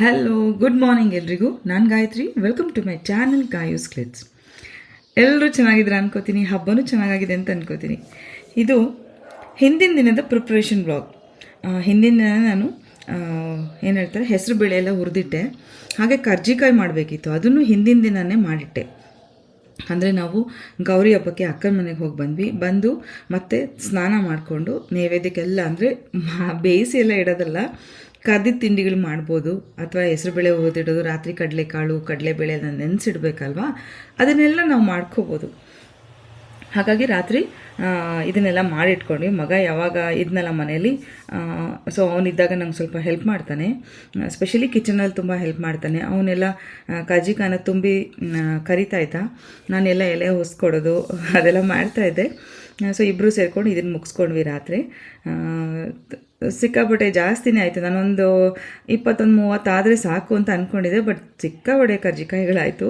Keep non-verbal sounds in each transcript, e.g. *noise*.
Hello good morning ಎಲ್ರಿಗೂ. ನಾನು Gayathri. Welcome to my channel Gayu's ಕ್ಲಿಟ್ಸ್ ಎಲ್ಲರೂ ಚೆನ್ನಾಗಿದ್ರೆ ಅನ್ಕೋತೀನಿ, ಹಬ್ಬನೂ ಚೆನ್ನಾಗಿದೆ ಅಂತ ಅನ್ಕೋತೀನಿ. ಇದು ಹಿಂದಿನ ದಿನದ ಪ್ರಿಪ್ರೇಷನ್ ಬ್ಲಾಗ್ ಹಿಂದಿನ ದಿನ ನಾನು ಏನು ಹೇಳ್ತಾರೆ, ಹೆಸರು ಬೇಳೆ ಎಲ್ಲ ಹುರಿದಿಟ್ಟೆ. ಹಾಗೆ ಕರ್ಜಿಕಾಯಿ ಮಾಡಬೇಕಿತ್ತು. ಅದನ್ನು ಹಿಂದಿನ ದಿನನೇ ಮಾಡಿಟ್ಟೆ. ಅಂದರೆ ನಾವು ಗೌರಿ ಹಬ್ಬಕ್ಕೆ ಅಕ್ಕನ ಮನೆಗೆ ಹೋಗಿ ಬಂದ್ವಿ. ಬಂದು ಮತ್ತೆ ಸ್ನಾನ ಮಾಡಿಕೊಂಡು ನೈವೇದ್ಯಕ್ಕೆಲ್ಲ ಅಂದರೆ ಬೇಯಿಸಿ ಎಲ್ಲ ಇಡೋದಲ್ಲ. ಕರ್ದಿದ್ದ ತಿಂಡಿಗಳು ಮಾಡ್ಬೋದು ಅಥವಾ ಹೆಸರುಬೇಳೆ ಓದಿಡೋದು ರಾತ್ರಿ ಕಡಲೆಕಾಳು ಅದನ್ನು ನೆನೆಸಿಡ್ಬೇಕಲ್ವಾ? ಅದನ್ನೆಲ್ಲ ನಾವು ಮಾಡ್ಕೋಬೋದು. ಹಾಗಾಗಿ ರಾತ್ರಿ ಇದನ್ನೆಲ್ಲ ಮಾಡಿಟ್ಕೊಂಡ್ವಿ ಮಗ ಯಾವಾಗ ಇದನ್ನೆಲ್ಲ ಮನೆಯಲ್ಲಿ ಸೊ ಅವನಿದ್ದಾಗ ನಂಗೆ ಸ್ವಲ್ಪ ಹೆಲ್ಪ್ ಮಾಡ್ತಾನೆ. ಸ್ಪೆಷಲಿ ಕಿಚನಲ್ಲಿ ತುಂಬ ಹೆಲ್ಪ್ ಮಾಡ್ತಾನೆ. ಅವನ್ನೆಲ್ಲ ಕಜ್ಜಿಕಾನ ತುಂಬಿ ಆ, ಕರಿತಾ ಇದ್ದ. ನಾನೆಲ್ಲ ಎಲೆ ಹೊಸ್ಕೊಡೋದು ಅದೆಲ್ಲ ಮಾಡ್ತಾ ಇದ್ದೆ. ಸೊ ಇಬ್ಬರು ಸೇರ್ಕೊಂಡು ಇದನ್ನು ಮುಗಿಸ್ಕೊಂಡ್ವಿ ರಾತ್ರಿ. ಸಿಕ್ಕಾಪಟ್ಟೆ ಜಾಸ್ತಿನೇ ಆಯಿತು. ನಾನೊಂದು ಇಪ್ಪತ್ತೊಂದು ಮೂವತ್ತಾದರೆ ಸಾಕು ಅಂತ ಅಂದ್ಕೊಂಡಿದ್ದೆ ಬಟ್ ಸಿಕ್ಕಾಪಟ್ಟೆ ಕರ್ಜಿಕಾಯಿಗಳಾಯಿತು.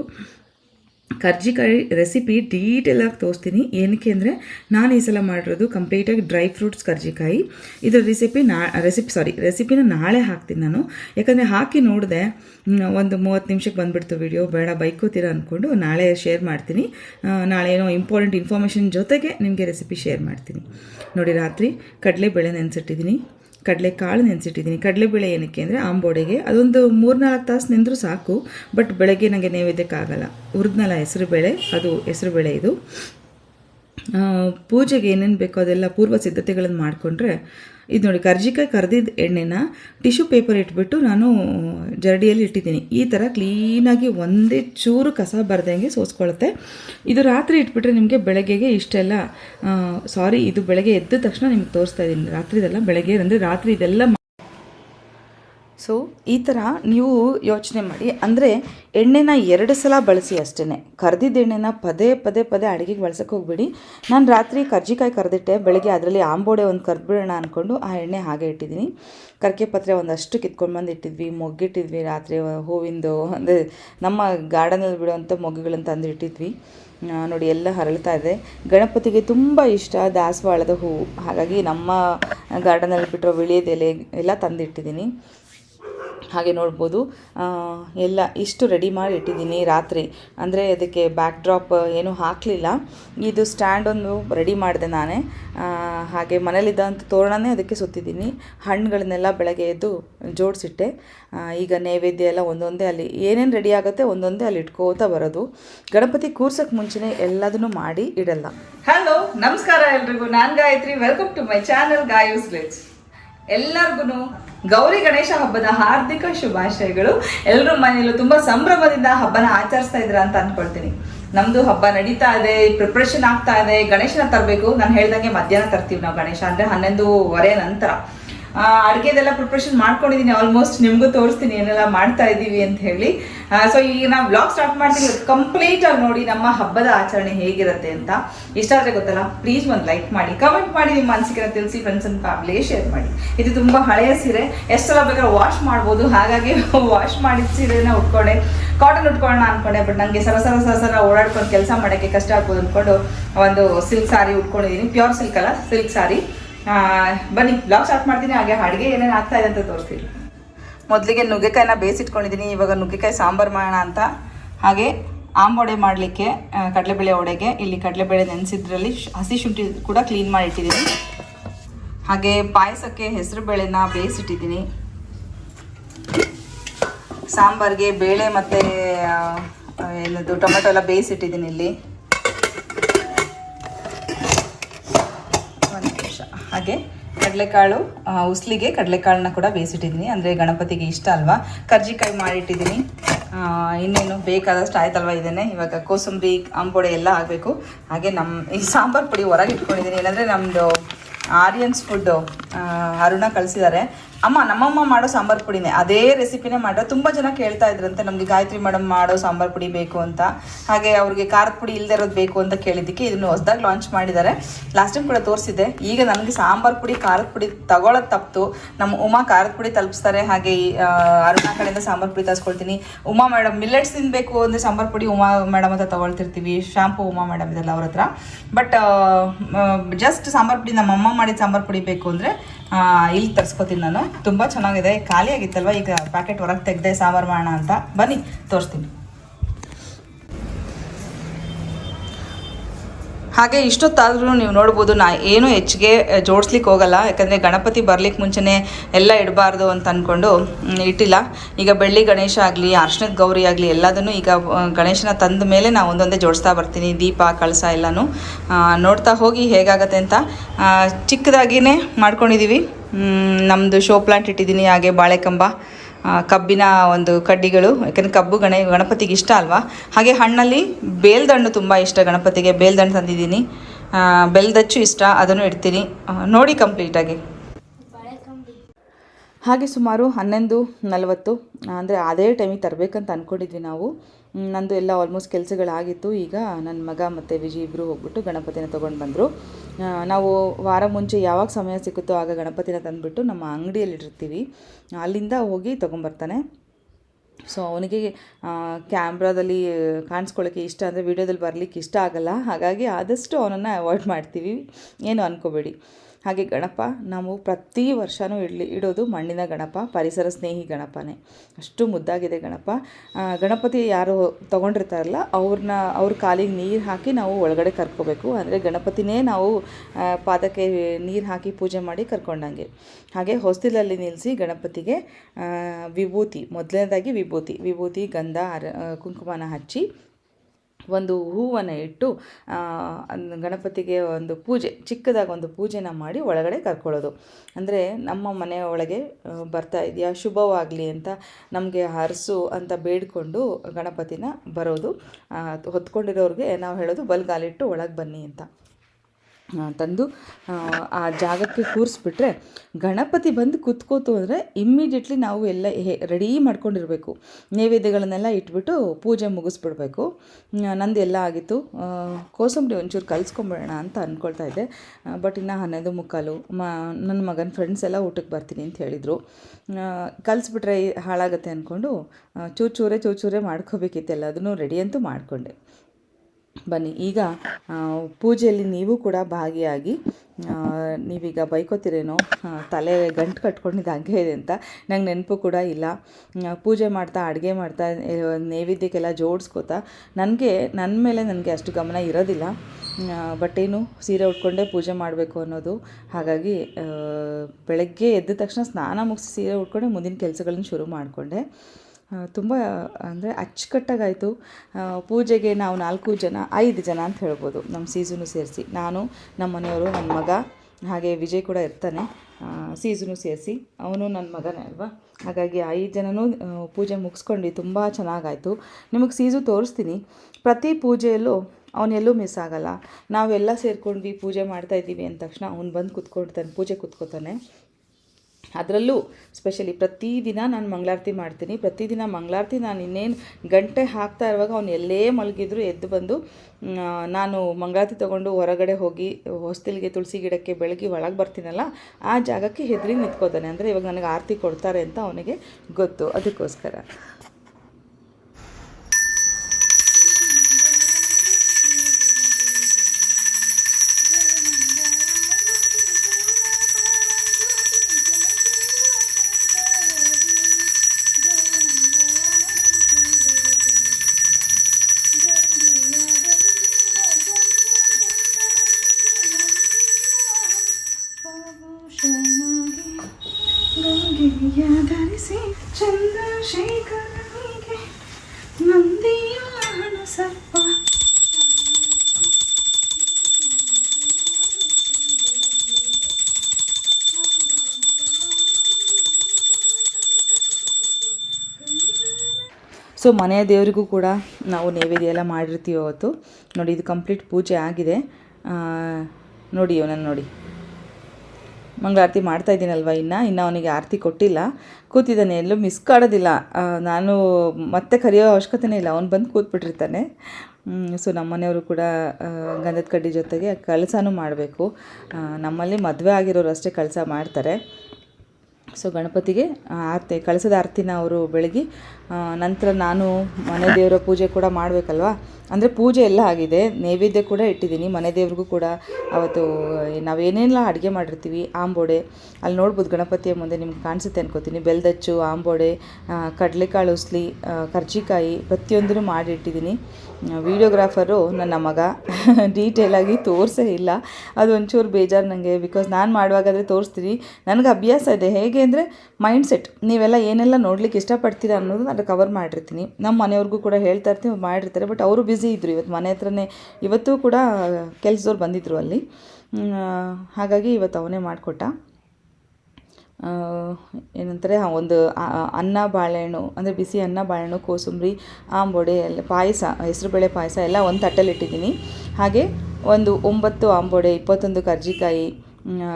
ಕರ್ಜಿಕಾಯಿ ರೆಸಿಪಿ ಡೀಟೇಲಾಗಿ ತೋರಿಸ್ತೀನಿ. ಏನಕ್ಕೆ ಅಂದರೆ, ನಾನು ಈ ಸಲ ಮಾಡಿರೋದು ಕಂಪ್ಲೀಟಾಗಿ ಡ್ರೈ ಫ್ರೂಟ್ಸ್ ಕರ್ಜಿಕಾಯಿ. ಇದರ ರೆಸಿಪಿ ನಾ ರೆಸಿಪಿ ಸಾರಿ ರೆಸಿಪಿನ ನಾಳೆ ಹಾಕ್ತೀನಿ ನಾನು. ಯಾಕಂದರೆ ಹಾಕಿ ನೋಡಿದೆ ಒಂದು ಮೂವತ್ತು ನಿಮಿಷಕ್ಕೆ ಬಂದುಬಿಡ್ತು ವಿಡಿಯೋ ಬೇಡ, ಬೈಕೋತೀರ ಅಂದ್ಕೊಂಡು ನಾಳೆ ಶೇರ್ ಮಾಡ್ತೀನಿ. ನಾಳೆ ಏನೋ ಇಂಪಾರ್ಟೆಂಟ್ ಇನ್ಫಾರ್ಮೇಷನ್ ಜೊತೆಗೆ ನಿಮಗೆ ರೆಸಿಪಿ ಶೇರ್ ಮಾಡ್ತೀನಿ. ನೋಡಿ, ರಾತ್ರಿ ಕಡಲೆಬೇಳೆ ನೆನೆಸಿಟ್ಟಿದ್ದೀನಿ. ಕಡಲೆಕಾಳು ನೆನೆಸಿಟ್ಟಿದ್ದೀನಿ. ಕಡಲೆಬೇಳೆ ಏನಕ್ಕೆ ಅಂದರೆ ಆಂಬೋಡೆಗೆ. ಅದೊಂದು ಮೂರ್ನಾಲ್ಕು ತಾಸು ನೆಂದರೂ ಸಾಕು ಬಟ್ ಬೆಳಗ್ಗೆ ನನಗೆ ನೈವೇದ್ಯಕ್ಕಾಗಲ್ಲ. ಹುರಿದ್ನಲ್ಲ ಹೆಸರುಬೇಳೆ ಅದು ಹೆಸರುಬೇಳೆ ಇದು. ಆ, ಪೂಜೆಗೆ ಏನೇನು ಬೇಕೋ ಅದೆಲ್ಲ ಪೂರ್ವ ಸಿದ್ಧತೆಗಳನ್ನು ಮಾಡಿಕೊಂಡ್ರೆ ಇದು ನೋಡಿ, ಕರ್ಜಿಕಾಯಿ ಕರೆದಿದ್ದ ಎಣ್ಣೆನ ಟಿಶ್ಯೂ ಪೇಪರ್ ಇಟ್ಬಿಟ್ಟು ನಾನು ಜರಡಿಯಲ್ಲಿ ಇಟ್ಟಿದ್ದೀನಿ. ಈ ಥರ ಕ್ಲೀನಾಗಿ ಒಂದೇ ಚೂರು ಕಸ ಬರ್ದಂಗೆ ಸೋಸ್ಕೊಳ್ಳುತ್ತೆ ಇದು ರಾತ್ರಿ ಇಟ್ಬಿಟ್ರೆ ನಿಮಗೆ ಬೆಳಗ್ಗೆಗೆ ಇಷ್ಟೆಲ್ಲ ಸಾರಿ ಇದು ಬೆಳಗ್ಗೆ ಎದ್ದ ತಕ್ಷಣ ನಿಮ್ಗೆ ತೋರಿಸ್ತಾ ಇದ್ದೀನಿ. ರಾತ್ರಿದೆಲ್ಲ, ಬೆಳಗ್ಗೆ ಅಂದರೆ ರಾತ್ರಿ ಇದೆಲ್ಲ ಸೊ ಈ ಥರ ನೀವು ಯೋಚನೆ ಮಾಡಿ. ಅಂದರೆ ಎಣ್ಣೆನ ಎರಡು ಸಲ ಬಳಸಿ ಅಷ್ಟೇ ಕರ್ದಿದ್ದ ಎಣ್ಣೆನ ಪದೇ ಪದೇ ಪದೇ ಅಡುಗೆಗೆ ಬಳಸೋಕೆ ಹೋಗ್ಬೇಡಿ. ನಾನು ರಾತ್ರಿ ಕರ್ಜಿಕಾಯಿ ಕರೆದಿಟ್ಟೆ, ಬೆಳಗ್ಗೆ ಅದರಲ್ಲಿ ಆಂಬೋಡೆ ಒಂದು ಕರೆದ್ಬಿಡೋಣ ಅಂದ್ಕೊಂಡು ಆ ಎಣ್ಣೆ ಹಾಗೆ ಇಟ್ಟಿದ್ದೀನಿ. ಕರ್ಕೆ ಪತ್ರೆ ಒಂದಷ್ಟು ಕಿತ್ಕೊಂಡು ಬಂದು ಇಟ್ಟಿದ್ವಿ, ಮೊಗ್ಗಿಟ್ಟಿದ್ವಿ ರಾತ್ರಿ ಹೂವಿಂದು ಅಂದರೆ ನಮ್ಮ ಗಾರ್ಡನಲ್ಲಿ ಬಿಡುವಂಥ ಮೊಗ್ಗುಗಳನ್ನು ತಂದು ಇಟ್ಟಿದ್ವಿ. ನೋಡಿ ಎಲ್ಲ ಹರಳ್ತಾ ಇದೆ. ಗಣಪತಿಗೆ ತುಂಬ ಇಷ್ಟ ದಾಸವಾಳದ ಹೂವು. ಹಾಗಾಗಿ ನಮ್ಮ ಗಾರ್ಡನಲ್ಲಿ ಬಿಟ್ಟಿರೋ ವಿಳಿಯದೆಲೆ ಎಲ್ಲ ತಂದಿಟ್ಟಿದ್ದೀನಿ. ಹಾಗೆ ನೋಡ್ಬೋದು. ಎಲ್ಲ ಇಷ್ಟು ರೆಡಿ ಮಾಡಿ ಇಟ್ಟಿದ್ದೀನಿ ರಾತ್ರಿ. ಅಂದರೆ ಅದಕ್ಕೆ ಬ್ಯಾಕ್ ಡ್ರಾಪ್ ಏನೂ ಹಾಕಲಿಲ್ಲ. ಇದು ಸ್ಟ್ಯಾಂಡ್ ಒಂದು ರೆಡಿ ಮಾಡಿದೆ ನಾನೇ. ಹಾಗೆ ಮನೇಲಿದ್ದಂಥ ತೋರಣನೇ ಅದಕ್ಕೆ ಸುತ್ತಿದ್ದೀನಿ. ಹಣ್ಣುಗಳನ್ನೆಲ್ಲ ಬೆಳಗ್ಗೆ ಎದ್ದು ಜೋಡಿಸಿಟ್ಟೆ. ಈಗ ನೈವೇದ್ಯ ಎಲ್ಲ ಒಂದೊಂದೇ ಅಲ್ಲಿ, ಏನೇನು ರೆಡಿ ಆಗುತ್ತೆ ಒಂದೊಂದೇ ಅಲ್ಲಿ ಇಟ್ಕೋತಾ ಬರೋದು. ಗಣಪತಿ ಕೂರ್ಸೋಕ್ಕೆ ಮುಂಚೆನೇ ಎಲ್ಲದನ್ನು ಮಾಡಿ ಇಡಲ್ಲ. ಹಲೋ ನಮಸ್ಕಾರ ಎಲ್ರಿಗೂ. ನಾನು Gayathri. Welcome to my channel Gayu's ಎಲ್ಲರಿಗೂ ಗೌರಿ ಗಣೇಶ ಹಬ್ಬದ ಹಾರ್ದಿಕ ಶುಭಾಶಯಗಳು. ಎಲ್ಲರೂ ಮನೆಯಲ್ಲೂ ತುಂಬಾ ಸಂಭ್ರಮದಿಂದ ಹಬ್ಬನ ಆಚರಿಸ್ತಾ ಇದ್ರ ಅಂತ ಅನ್ಕೊಳ್ತೀನಿ. ನಮ್ದು ಹಬ್ಬ ನಡೀತಾ ಇದೆ ಪ್ರಿಪ್ರೇಷನ್ ಆಗ್ತಾ ಇದೆ, ಗಣೇಶನ ತರಬೇಕು. ನಾನು ಹೇಳ್ದಂಗೆ ಮಧ್ಯಾಹ್ನ ತರ್ತೀವಿ ನಾವು ಗಣೇಶ. ಅಂದ್ರೆ ಹನ್ನೊಂದುವರೆ ನಂತರ. ಅಡ್ಗೆದೆಲ್ಲ ಪ್ರಿಪ್ರೇಷನ್ ಮಾಡ್ಕೊಂಡಿದ್ದೀನಿ ಆಲ್ಮೋಸ್ಟ್ ನಿಮಗೂ ತೋರಿಸ್ತೀನಿ ಏನೆಲ್ಲ ಮಾಡ್ತಾ ಇದ್ದೀವಿ ಅಂತ ಹೇಳಿ. ಸೊ ಈಗ ನಾವು ಬ್ಲಾಗ್ ಸ್ಟಾರ್ಟ್ ಮಾಡ್ತೀವಿ ಕಂಪ್ಲೀಟ್ ಆಗಿ ನೋಡಿ ನಮ್ಮ ಹಬ್ಬದ ಆಚರಣೆ ಹೇಗಿರುತ್ತೆ ಅಂತ. ಇಷ್ಟ ಆದರೆ ಗೊತ್ತಲ್ಲ ಪ್ಲೀಸ್ ಒಂದು ಲೈಕ್ ಮಾಡಿ ಕಮೆಂಟ್ ಮಾಡಿ, ನಿಮ್ಮ ಅನಿಸಿಕೆನ ತಿಳಿಸಿ ಫ್ರೆಂಡ್ಸ್ ಅಂಡ್ ಫ್ಯಾಮಿಲಿ ಶೇರ್ ಮಾಡಿ. ಇದು ತುಂಬ ಹಳೆಯ ಸೀರೆ, ಎಷ್ಟು ಸಲ ಬೇಕಾದ್ರೆ ವಾಶ್ ಮಾಡ್ಬೋದು, ಹಾಗಾಗಿ *laughs* ವಾಶ್ ಮಾಡಿದ ಸೀರೆನ ಉಟ್ಕೊಂಡೆ. ಕಾಟನ್ ಉಟ್ಕೊಳ್ಳೋಣ ಅಂದ್ಕೊಂಡೆ ಬಟ್ ನನಗೆ ಸರ ಸರ ಸರ ಸರ ಓಡಾಡ್ಕೊಂಡು ಕೆಲಸ ಮಾಡೋಕ್ಕೆ ಕಷ್ಟ ಆಗ್ಬೋದು ಅಂದ್ಕೊಂಡು ಒಂದು ಸಿಲ್ಕ್ ಸಾರಿ ಉಟ್ಕೊಂಡಿದ್ದೀನಿ ಪ್ಯೂರ್ ಸಿಲ್ಕ್ ಅಲ್ಲ ಸಿಲ್ಕ್ ಸಾರಿ ಬನ್ನಿ ಬ್ಲಾಗ್ ಸ್ಟಾರ್ಟ್ ಮಾಡ್ತೀನಿ. ಹಾಗೆ ಅಡುಗೆ ಏನೇನು ಆಗ್ತಾ ಇದೆ ಅಂತ ತೋರಿಸ್ತೀನಿ. ಮೊದಲಿಗೆ ನುಗ್ಗೆಕಾಯಿನ ಬೇಯಿಸಿಟ್ಕೊಂಡಿದ್ದೀನಿ ಇವಾಗ ನುಗ್ಗೆಕಾಯಿ ಸಾಂಬಾರು ಮಾಡೋಣ ಅಂತ. ಹಾಗೆ ಆಂಬೊಡೆ ಮಾಡಲಿಕ್ಕೆ ಕಡಲೆಬೇಳೆ ಒಡೆಗೆ ಇಲ್ಲಿ ಕಡಲೆಬೇಳೆ ನೆನೆಸಿದ್ರಲ್ಲಿ ಹಸಿ ಶುಂಠಿ ಕೂಡ ಕ್ಲೀನ್ ಮಾಡಿ ಇಟ್ಟಿದ್ದೀನಿ ಹಾಗೆ ಪಾಯಸಕ್ಕೆ ಹೆಸರು ಬೇಳೆನ ಬೇಯಿಸಿಟ್ಟಿದ್ದೀನಿ ಸಾಂಬಾರಿಗೆ ಬೇಳೆ ಮತ್ತು ಏನದು, ಟೊಮೆಟೊ ಎಲ್ಲ ಬೇಯಿಸಿಟ್ಟಿದ್ದೀನಿ ಇಲ್ಲಿ. ಹಾಗೆ ಕಡಲೆಕಾಳು ಉಸ್ಲಿಗೆ ಕಡಲೆಕಾಳನ್ನ ಕೂಡ ಬೇಯಿಸಿಟ್ಟಿದ್ದೀನಿ. ಅಂದರೆ ಗಣಪತಿಗೆ ಇಷ್ಟ ಅಲ್ವಾ? ಕರ್ಜಿಕಾಯಿ ಮಾಡಿಟ್ಟಿದ್ದೀನಿ. ಇನ್ನೇನು ಬೇಕಾದಷ್ಟು ಆಯ್ತಲ್ವ ಇದನ್ನೇ? ಇವಾಗ ಕೋಸಂಬರಿ ಅಂಬೊಡೆ ಎಲ್ಲ ಆಗಬೇಕು ಹಾಗೆ ನಮ್ಮ ಈ ಸಾಂಬಾರು ಪುಡಿ ಹೊರಗೆ ಇಟ್ಕೊಂಡಿದ್ದೀನಿ. ಏನಂದರೆ ನಮ್ಮದು ಆರಿಯನ್ಸ್ ಫುಡ್ಡು ಅರುಣ ಕಳಿಸಿದ್ದಾರೆ ಅಮ್ಮ, ನಮ್ಮಮ್ಮ ಮಾಡೋ ಸಾಂಬಾರ್ ಪುಡಿನೇ. ಅದೇ ರೆಸಿಪಿನೇ ಮಾಡೋ ತುಂಬ ಜನ ಕೇಳ್ತಾ ಇದ್ರಂತೆ, ನಮಗೆ ಗಾಯತ್ರಿ ಮೇಡಮ್ ಮಾಡೋ ಸಾಂಬಾರ್ ಪುಡಿ ಬೇಕು ಅಂತ. ಹಾಗೆ ಅವ್ರಿಗೆ ಖಾರದ ಪುಡಿ ಇಲ್ಲದೆ ಇರೋದು ಬೇಕು ಅಂತ ಕೇಳಿದ್ದಕ್ಕೆ ಇದನ್ನು ಹೊಸದಾಗಿ ಲಾಂಚ್ ಮಾಡಿದ್ದಾರೆ. ಲಾಸ್ಟ್ ಟೈಮ್ ಕೂಡ ತೋರಿಸಿದೆ ಈಗ ನನಗೆ ಸಾಂಬಾರ್ ಪುಡಿ, ಖಾರದ ಪುಡಿ ತಗೊಳ್ಳೋದು ತಪ್ಪು. ನಮ್ಮ ಉಮಾ ಖಾರದ ಪುಡಿ ತಲುಪಿಸ್ತಾರೆ. ಹಾಗೆ ಅರುಣ ಕಡೆಯಿಂದ ಸಾಂಬಾರ್ ಪುಡಿ ತರಿಸ್ಕೊಳ್ತೀನಿ. ಉಮಾ ಮೇಡಮ್ ಮಿಲ್ಲೆಟ್ಸ್ ತಿನ್ಬೇಕು ಅಂದರೆ ಸಾಂಬಾರ್ ಪುಡಿ ಉಮಾ ಮೇಡಮ್ ಅಂತ ತಗೊಳ್ತಿರ್ತೀವಿ. ಶಾಂಪು ಉಮಾ ಮೇಡಮ್ ಇದೆಲ್ಲ ಅವ್ರ ಹತ್ರ. ಬಟ್ ಜಸ್ಟ್ ಸಾಂಬಾರ್ ಪುಡಿ ನಮ್ಮ ಅಮ್ಮ ಮಾಡಿದ ಸಾಂಬಾರ್ ಪುಡಿ ಬೇಕು ಅಂದರೆ ಇಲ್ಲಿ ತರಿಸ್ಕೊತೀನಿ ನಾನು. ತುಂಬ ಚೆನ್ನಾಗಿದೆ. ಖಾಲಿ ಆಗಿತ್ತಲ್ವ ಈಗ ಪ್ಯಾಕೆಟ್ ಹೊರಗೆ ತೆಗೆದೆ ಸಾಂಬಾರು ಮಾಡೋಣ ಅಂತ. ಬನ್ನಿ, ತೋರಿಸ್ತೀನಿ. ಹಾಗೆ ಇಷ್ಟೊತ್ತಾದ್ರೂ ನೀವು ನೋಡ್ಬೋದು, ನಾ ಏನು ಹೆಚ್ಚಿಗೆ ಜೋಡಿಸ್ಲಿಕ್ಕೆ ಹೋಗಲ್ಲ. ಯಾಕಂದರೆ ಗಣಪತಿ ಬರ್ಲಿಕ್ಕೆ ಮುಂಚೆನೇ ಎಲ್ಲ ಇಡಬಾರ್ದು ಅಂತ ಅಂದ್ಕೊಂಡು ಇಟ್ಟಿಲ್ಲ. ಈಗ ಬೆಳ್ಳಿ ಗಣೇಶ ಆಗಲಿ, ಅರ್ಶನದ ಗೌರಿ ಆಗಲಿ, ಎಲ್ಲದನ್ನು ಈಗ ಗಣೇಶನ ತಂದ ಮೇಲೆ ನಾವು ಒಂದೊಂದೇ ಜೋಡಿಸ್ತಾ ಬರ್ತೀನಿ. ದೀಪ, ಕಳಸ ಎಲ್ಲನೂ. ನೋಡ್ತಾ ಹೋಗಿ ಹೇಗಾಗತ್ತೆ ಅಂತ ಚಿಕ್ಕದಾಗಿಯೇ ಮಾಡ್ಕೊಂಡಿದ್ದೀವಿ ನಮ್ಮದು ಶೋ ಪ್ಲಾಂಟ್ ಇಟ್ಟಿದ್ದೀನಿ ಹಾಗೆ ಬಾಳೆಕಂಬ. ಕಬ್ಬಿನ ಒಂದು ಕಡ್ಡಿಗಳು, ಯಾಕಂದರೆ ಕಬ್ಬು ಗಣ, ಗಣಪತಿಗೆ ಇಷ್ಟ ಅಲ್ವಾ? ಹಾಗೆ ಹಣ್ಣಲ್ಲಿ ಬೇಲ್ದಣ್ಣು ತುಂಬ ಇಷ್ಟ ಗಣಪತಿಗೆ, ಬೇಲ್ದಣ್ಣು ತಂದಿದ್ದೀನಿ. ಬೆಲ್ದಚ್ಚು ಇಷ್ಟ, ಅದನ್ನು ಇಡ್ತೀನಿ. ನೋಡಿ ಕಂಪ್ಲೀಟಾಗಿ ಹಾಗೆ ಸುಮಾರು ಹನ್ನೊಂದು ನಲವತ್ತು, ಅಂದರೆ ಅದೇ ಟೈಮಿಗೆ ತರಬೇಕಂತ ಅಂದ್ಕೊಂಡಿದ್ವಿ ನಾವು. ನಂದು ಎಲ್ಲ ಆಲ್ಮೋಸ್ಟ್ ಕೆಲಸಗಳಾಗಿತ್ತು. ಈಗ ನನ್ನ ಮಗ ಮತ್ತು ವಿಜಿ ಇಬ್ಬರು ಹೋಗ್ಬಿಟ್ಟು ಗಣಪತಿನ ತೊಗೊಂಡು ಬಂದರು. ನಾವು ವಾರ ಮುಂಚೆ ಯಾವಾಗ ಸಮಯ ಸಿಕ್ಕುತ್ತೋ ಆಗ ಗಣಪತಿನ ತಂದುಬಿಟ್ಟು ನಮ್ಮ ಅಂಗಡಿಯಲ್ಲಿಟ್ಟಿರ್ತೀವಿ. ಅಲ್ಲಿಂದ ಹೋಗಿ ತೊಗೊಂಬರ್ತಾನೆ. ಸೊ ಅವನಿಗೆ ಕ್ಯಾಮ್ರಾದಲ್ಲಿ ಕಾಣಿಸ್ಕೊಳ್ಳೋಕ್ಕೆ ಇಷ್ಟ ಅಂದರೆ ವೀಡಿಯೋದಲ್ಲಿ ಬರಲಿಕ್ಕೆ ಇಷ್ಟ ಆಗಲ್ಲ. ಹಾಗಾಗಿ ಆದಷ್ಟು ಅವನನ್ನು ಅವಾಯ್ಡ್ ಮಾಡ್ತೀವಿ. ಏನು ಅಂದ್ಕೋಬೇಡಿ ಹಾಗೆ ಗಣಪ, ನಾವು ಪ್ರತಿ ವರ್ಷವೂ ಇಡಲಿ, ಇಡೋದು ಮಣ್ಣಿನ ಗಣಪ, ಪರಿಸರ ಸ್ನೇಹಿ ಗಣಪನೇ. ಅಷ್ಟು ಮುದ್ದಾಗಿದೆ ಗಣಪ. ಗಣಪತಿ ಯಾರು ತೊಗೊಂಡಿರ್ತಾರಲ್ಲ ಅವ್ರನ್ನ ಅವ್ರ ಕಾಲಿಗೆ ನೀರು ಹಾಕಿ ನಾವು ಒಳಗಡೆ ಕರ್ಕೋಬೇಕು. ಅಂದರೆ ಗಣಪತಿನೇ ನಾವು ಪಾದಕ್ಕೆ ನೀರು ಹಾಕಿ ಪೂಜೆ ಮಾಡಿ ಕರ್ಕೊಂಡಂಗೆ. ಹಾಗೆ ಹೊಸ್ತಿಲಲ್ಲಿ ನಿಲ್ಲಿಸಿ ಗಣಪತಿಗೆ ವಿಭೂತಿ, ಮೊದಲನೇದಾಗಿ ವಿಭೂತಿ. ವಿಭೂತಿ, ಗಂಧ, ಅರ, ಕುಂಕುಮನ ಹಚ್ಚಿ ಒಂದು ಹೂವನ್ನು ಇಟ್ಟು ಗಣಪತಿಗೆ ಒಂದು ಪೂಜೆ, ಚಿಕ್ಕದಾಗಿ ಒಂದು ಪೂಜೆನ ಮಾಡಿ ಒಳಗಡೆ ಕರ್ಕೊಳ್ಳೋದು. ಅಂದರೆ ನಮ್ಮ ಮನೆಯ ಒಳಗೆ ಬರ್ತಾ ಇದೆಯಾ, ಶುಭವಾಗಲಿ ಅಂತ ನಮಗೆ ಹರಸು ಅಂತ ಬೇಡಿಕೊಂಡು ಗಣಪತಿನ ಬರೋದು ಹೊತ್ಕೊಂಡಿರೋರಿಗೆ ನಾವು ಹೇಳೋದು ಬಲ್ಗಾಲಿಟ್ಟು ಒಳಗೆ ಬನ್ನಿ ಅಂತ. ತಂದು ಆ, ಜಾಗಕ್ಕೆ ಕೂರಿಸ್ಬಿಟ್ರೆ ಗಣಪತಿ ಬಂದು ಕುತ್ಕೋತು ಅಂದರೆ ಇಮ್ಮಿಡಿಯೇಟ್ಲಿ ನಾವು ಎಲ್ಲ ರೆಡಿ ಮಾಡ್ಕೊಂಡಿರಬೇಕು. ನೈವೇದ್ಯಗಳನ್ನೆಲ್ಲ ಇಟ್ಬಿಟ್ಟು ಪೂಜೆ ಮುಗಿಸ್ಬಿಡ್ಬೇಕು. ನಂದು ಎಲ್ಲ ಆಗಿತ್ತು. ಕೋಸಂಬರಿ ಒಂಚೂರು ಕಲಿಸ್ಕೊಂಬಿಡೋಣ ಅಂತ ಅಂದ್ಕೊಳ್ತಾ ಇದ್ದೆ. ಬಟ್ ಇನ್ನು ಹನ್ನೊಂದು ಮುಕ್ಕಾಲು. ಮ ನನ್ನ ಮಗನ ಫ್ರೆಂಡ್ಸ್ ಎಲ್ಲ ಊಟಕ್ಕೆ ಬರ್ತೀನಿ ಅಂತ ಹೇಳಿದರು. ಕಲಿಸ್ಬಿಟ್ರೆ ಹಾಳಾಗುತ್ತೆ ಅಂದ್ಕೊಂಡು ಚೂರು ಚೂರೇ ಮಾಡ್ಕೋಬೇಕಿತ್ತು ಅದನ್ನು ರೆಡಿ ಅಂತೂ ಮಾಡಿಕೊಂಡೆ. ಬನ್ನಿ. ಈಗ ಪೂಜೆಯಲ್ಲಿ ನೀವು ಕೂಡ ಭಾಗಿಯಾಗಿ ನೀವೀಗ ಬೈಕೋತಿರೇನೋ ತಲೆ ಗಂಟು ಕಟ್ಕೊಂಡಿದ್ದು ಹಂಗೆ ಇದೆ ಅಂತ ನಂಗೆ ನೆನಪು ಕೂಡ ಇಲ್ಲ. ಪೂಜೆ ಮಾಡ್ತಾ, ಅಡುಗೆ ಮಾಡ್ತಾ ನೈವೇದ್ಯಕ್ಕೆಲ್ಲ ಜೋಡಿಸ್ಕೋತಾ, ನನಗೆ ನನ್ನ ಮೇಲೆ ನನಗೆ ಅಷ್ಟು ಗಮನ ಇರೋದಿಲ್ಲ. ಬಟ್ ಏನು, ಸೀರೆ ಉಟ್ಕೊಂಡೇ ಪೂಜೆ ಮಾಡಬೇಕು ಅನ್ನೋದು. ಹಾಗಾಗಿ ಬೆಳಗ್ಗೆ ಎದ್ದ ತಕ್ಷಣ ಸ್ನಾನ ಮುಗಿಸಿ ಸೀರೆ ಉಟ್ಕೊಂಡೆ, ಮುಂದಿನ ಕೆಲಸಗಳನ್ನ ಶುರು ಮಾಡಿಕೊಂಡೆ. ತುಂಬ, ಅಂದರೆ ಅಚ್ಚುಕಟ್ಟಾಗಾಯಿತು. ಪೂಜೆಗೆ ನಾವು ನಾಲ್ಕು ಜನ, ಐದು ಜನ ಅಂತ ಹೇಳ್ಬೋದು. ನಮ್ಮ ಸೀಸನು ಸೇರಿಸಿ. ನಾನು, ನಮ್ಮ ಮನೆಯವರು, ನನ್ನ ಮಗ, ಹಾಗೆ ವಿಜಯ್ ಕೂಡ ಇರ್ತಾನೆ. ಸೀಸನು ಸೇರಿಸಿ. ಅವನು ನನ್ನ ಮಗನೇ ಅಲ್ವಾ? ಹಾಗಾಗಿ ಐದು ಜನನೂ ಪೂಜೆ ಮುಗಿಸ್ಕೊಂಡು ತುಂಬ ಚೆನ್ನಾಗಾಯಿತು. ನಿಮಗೆ ಸೀಸು ತೋರಿಸ್ತೀನಿ. ಪ್ರತಿ ಪೂಜೆಯಲ್ಲೂ ಅವನೆಲ್ಲೂ ಮಿಸ್ ಆಗಲ್ಲ. ನಾವೆಲ್ಲ ಸೇರ್ಕೊಂಡ್ವಿ, ಪೂಜೆ ಮಾಡ್ತಾ ಇದ್ದೀವಿ ಅಂದ ತಕ್ಷಣ ಅವ್ನು ಬಂದು ಕುತ್ಕೊಳ್ತಾನೆ, ಪೂಜೆ ಕುತ್ಕೋತಾನೆ. ಅದರಲ್ಲೂ ಸ್ಪೆಷಲಿ ಪ್ರತಿದಿನ ನಾನು ಮಂಗಳಾರತಿ ಮಾಡ್ತೀನಿ. ಪ್ರತಿದಿನ ಮಂಗಳಾರತಿ ನಾನು ಇನ್ನೇನು ಗಂಟೆ ಹಾಕ್ತಾ ಇರುವಾಗ ಅವ್ನು ಎಲ್ಲೇ ಮಲಗಿದ್ರು ಎದ್ದು ಬಂದು ನಾನು ಮಂಗಳಾರತಿ ತೊಗೊಂಡು ಹೊರಗಡೆ ಹೋಗಿ ಹೊಸ್ತಿಲಿಗೆ ತುಳಸಿ ಗಿಡಕ್ಕೆ ಬೆಳಗ್ಗೆ ಒಳಗೆ ಬರ್ತೀನಲ್ಲ, ಆ ಜಾಗಕ್ಕೆ ಹೆದರಿ ನಿಂತ್ಕೋತಾನೆ. ಅಂದರೆ ಇವಾಗ ನನಗೆ ಆರತಿ ಕೊಡ್ತಾರೆ ಅಂತ ಅವನಿಗೆ ಗೊತ್ತು. ಅದಕ್ಕೋಸ್ಕರ. ಸೊ ಮನೆಯ ದೇವರಿಗೂ ಕೂಡ ನಾವು ನೈವೇದ್ಯ ಎಲ್ಲ ಮಾಡಿರ್ತೀವಿ ಅವತ್ತು. ನೋಡಿ, ಇದು ಕಂಪ್ಲೀಟ್ ಪೂಜೆ ಆಗಿದೆ. ನೋಡಿ ಇವನನ್ನು ನೋಡಿ. ಮಂಗಳಾರತಿ ಮಾಡ್ತಾ ಇದ್ದೀನಲ್ವ ಇನ್ನು? ಇನ್ನು ಅವನಿಗೆ ಆರತಿ ಕೊಟ್ಟಿಲ್ಲ. ಕೂತಿದ್ದಾನೆ, ಎಲ್ಲೂ ಮಿಸ್ ಕಾಡೋದಿಲ್ಲ. ನಾನು ಮತ್ತೆ ಕರೆಯೋ ಅವಶ್ಯಕತೆನೇ ಇಲ್ಲ. ಅವ್ನು ಬಂದು ಕೂತ್ಬಿಟ್ಟಿರ್ತಾನೆ. ಸೊ ನಮ್ಮನೆಯವರು ಕೂಡ ಗಂಧದ ಕಡ್ಡಿ ಜೊತೆಗೆ ಕಳಸನೂ ಮಾಡಬೇಕು. ನಮ್ಮಲ್ಲಿ ಮದುವೆ ಆಗಿರೋರು ಅಷ್ಟೇ ಕಳಸ ಮಾಡ್ತಾರೆ. ಸೊ ಗಣಪತಿಗೆ ಆರ್ತಿ, ಕಳಿಸಿದ ಆರ್ತಿನ ಅವರು ಬೆಳಗ್ಗೆ ನಂತರ ನಾನು ಮನೆ ದೇವರ ಪೂಜೆ ಕೂಡ ಮಾಡಬೇಕಲ್ವಾ? ಅಂದರೆ ಪೂಜೆ ಎಲ್ಲ ಆಗಿದೆ, ನೈವೇದ್ಯ ಕೂಡ ಇಟ್ಟಿದ್ದೀನಿ. ಮನೆ ದೇವ್ರಿಗೂ ಕೂಡ ಅವತ್ತು ನಾವೇನೆಲ್ಲ ಅಡುಗೆ ಮಾಡಿರ್ತೀವಿ, ಆಂಬೋಡೆ, ಅಲ್ಲಿ ನೋಡ್ಬೋದು ಗಣಪತಿಯ ಮುಂದೆ ನಿಮ್ಗೆ ಕಾಣಿಸುತ್ತೆ ಅನ್ಕೋತೀನಿ. ಬೆಲ್ದಚ್ಚು, ಆಂಬೋಡೆ ಕಡಲೆಕಾಳು, ಉಸ್ಲಿ ಕರ್ಜಿಕಾಯಿ, ಪ್ರತಿಯೊಂದನ್ನು ಮಾಡಿ ಇಟ್ಟಿದ್ದೀನಿ. ವಿಡಿಯೋಗ್ರಾಫರು ನನ್ನ ಮಗ. ಡೀಟೇಲಾಗಿ ತೋರಿಸೇ ಇಲ್ಲ. ಅದು ಒಂಚೂರು ಬೇಜಾರು ನನಗೆ ಬಿಕಾಸ್ ನಾನು ಮಾಡುವಾಗಾದರೆ ತೋರಿಸ್ತೀನಿ. ನನಗೆ ಅಭ್ಯಾಸ ಇದೆ. ಹೇಗೆ ಅಂದರೆ ಮೈಂಡ್ ಸೆಟ್ ನೀವೆಲ್ಲ ಏನೆಲ್ಲ ನೋಡ್ಲಿಕ್ಕೆ ಇಷ್ಟಪಡ್ತೀರಾ ಅನ್ನೋದು ನಾನು ಕವರ್ ಮಾಡಿರ್ತೀನಿ. ನಮ್ಮ ಮನೆಯವ್ರಿಗೂ ಕೂಡ ಹೇಳ್ತಾ ಇರ್ತೀನಿ, ಮಾಡಿರ್ತಾರೆ. ಬಟ್ ಅವರು ಬ್ಯುಸಿ ಇದ್ದರು ಇವತ್ತು. ಮನೆ ಹತ್ರನೇ ಇವತ್ತು ಕೂಡ ಕೆಲಸದವ್ರು ಬಂದಿದ್ದರು ಅಲ್ಲಿ. ಹಾಗಾಗಿ ಇವತ್ತು ಅವನೇ ಮಾಡಿಕೊಟ್ಟ. ಏನಂತಾರೆ ಒಂದು ಅನ್ನ ಬಾಳೆಹಣ್ಣು, ಅಂದರೆ ಬಿಸಿ ಅನ್ನ, ಬಾಳೆಹಣ್ಣು, ಕೋಸಂಬರಿ, ಆಂಬೊಡೆ, ಎಲ್ಲ ಪಾಯಸ, ಹೆಸರುಬೇಳೆ ಪಾಯಸ ಎಲ್ಲ ಒಂದು ತಟ್ಟೆಲಿ ಇಟ್ಟಿದ್ದೀನಿ. ಹಾಗೆ ಒಂದು ಒಂಬತ್ತು ಆಂಬೊಡೆ, ಇಪ್ಪತ್ತೊಂದು ಕರ್ಜಿಕಾಯಿ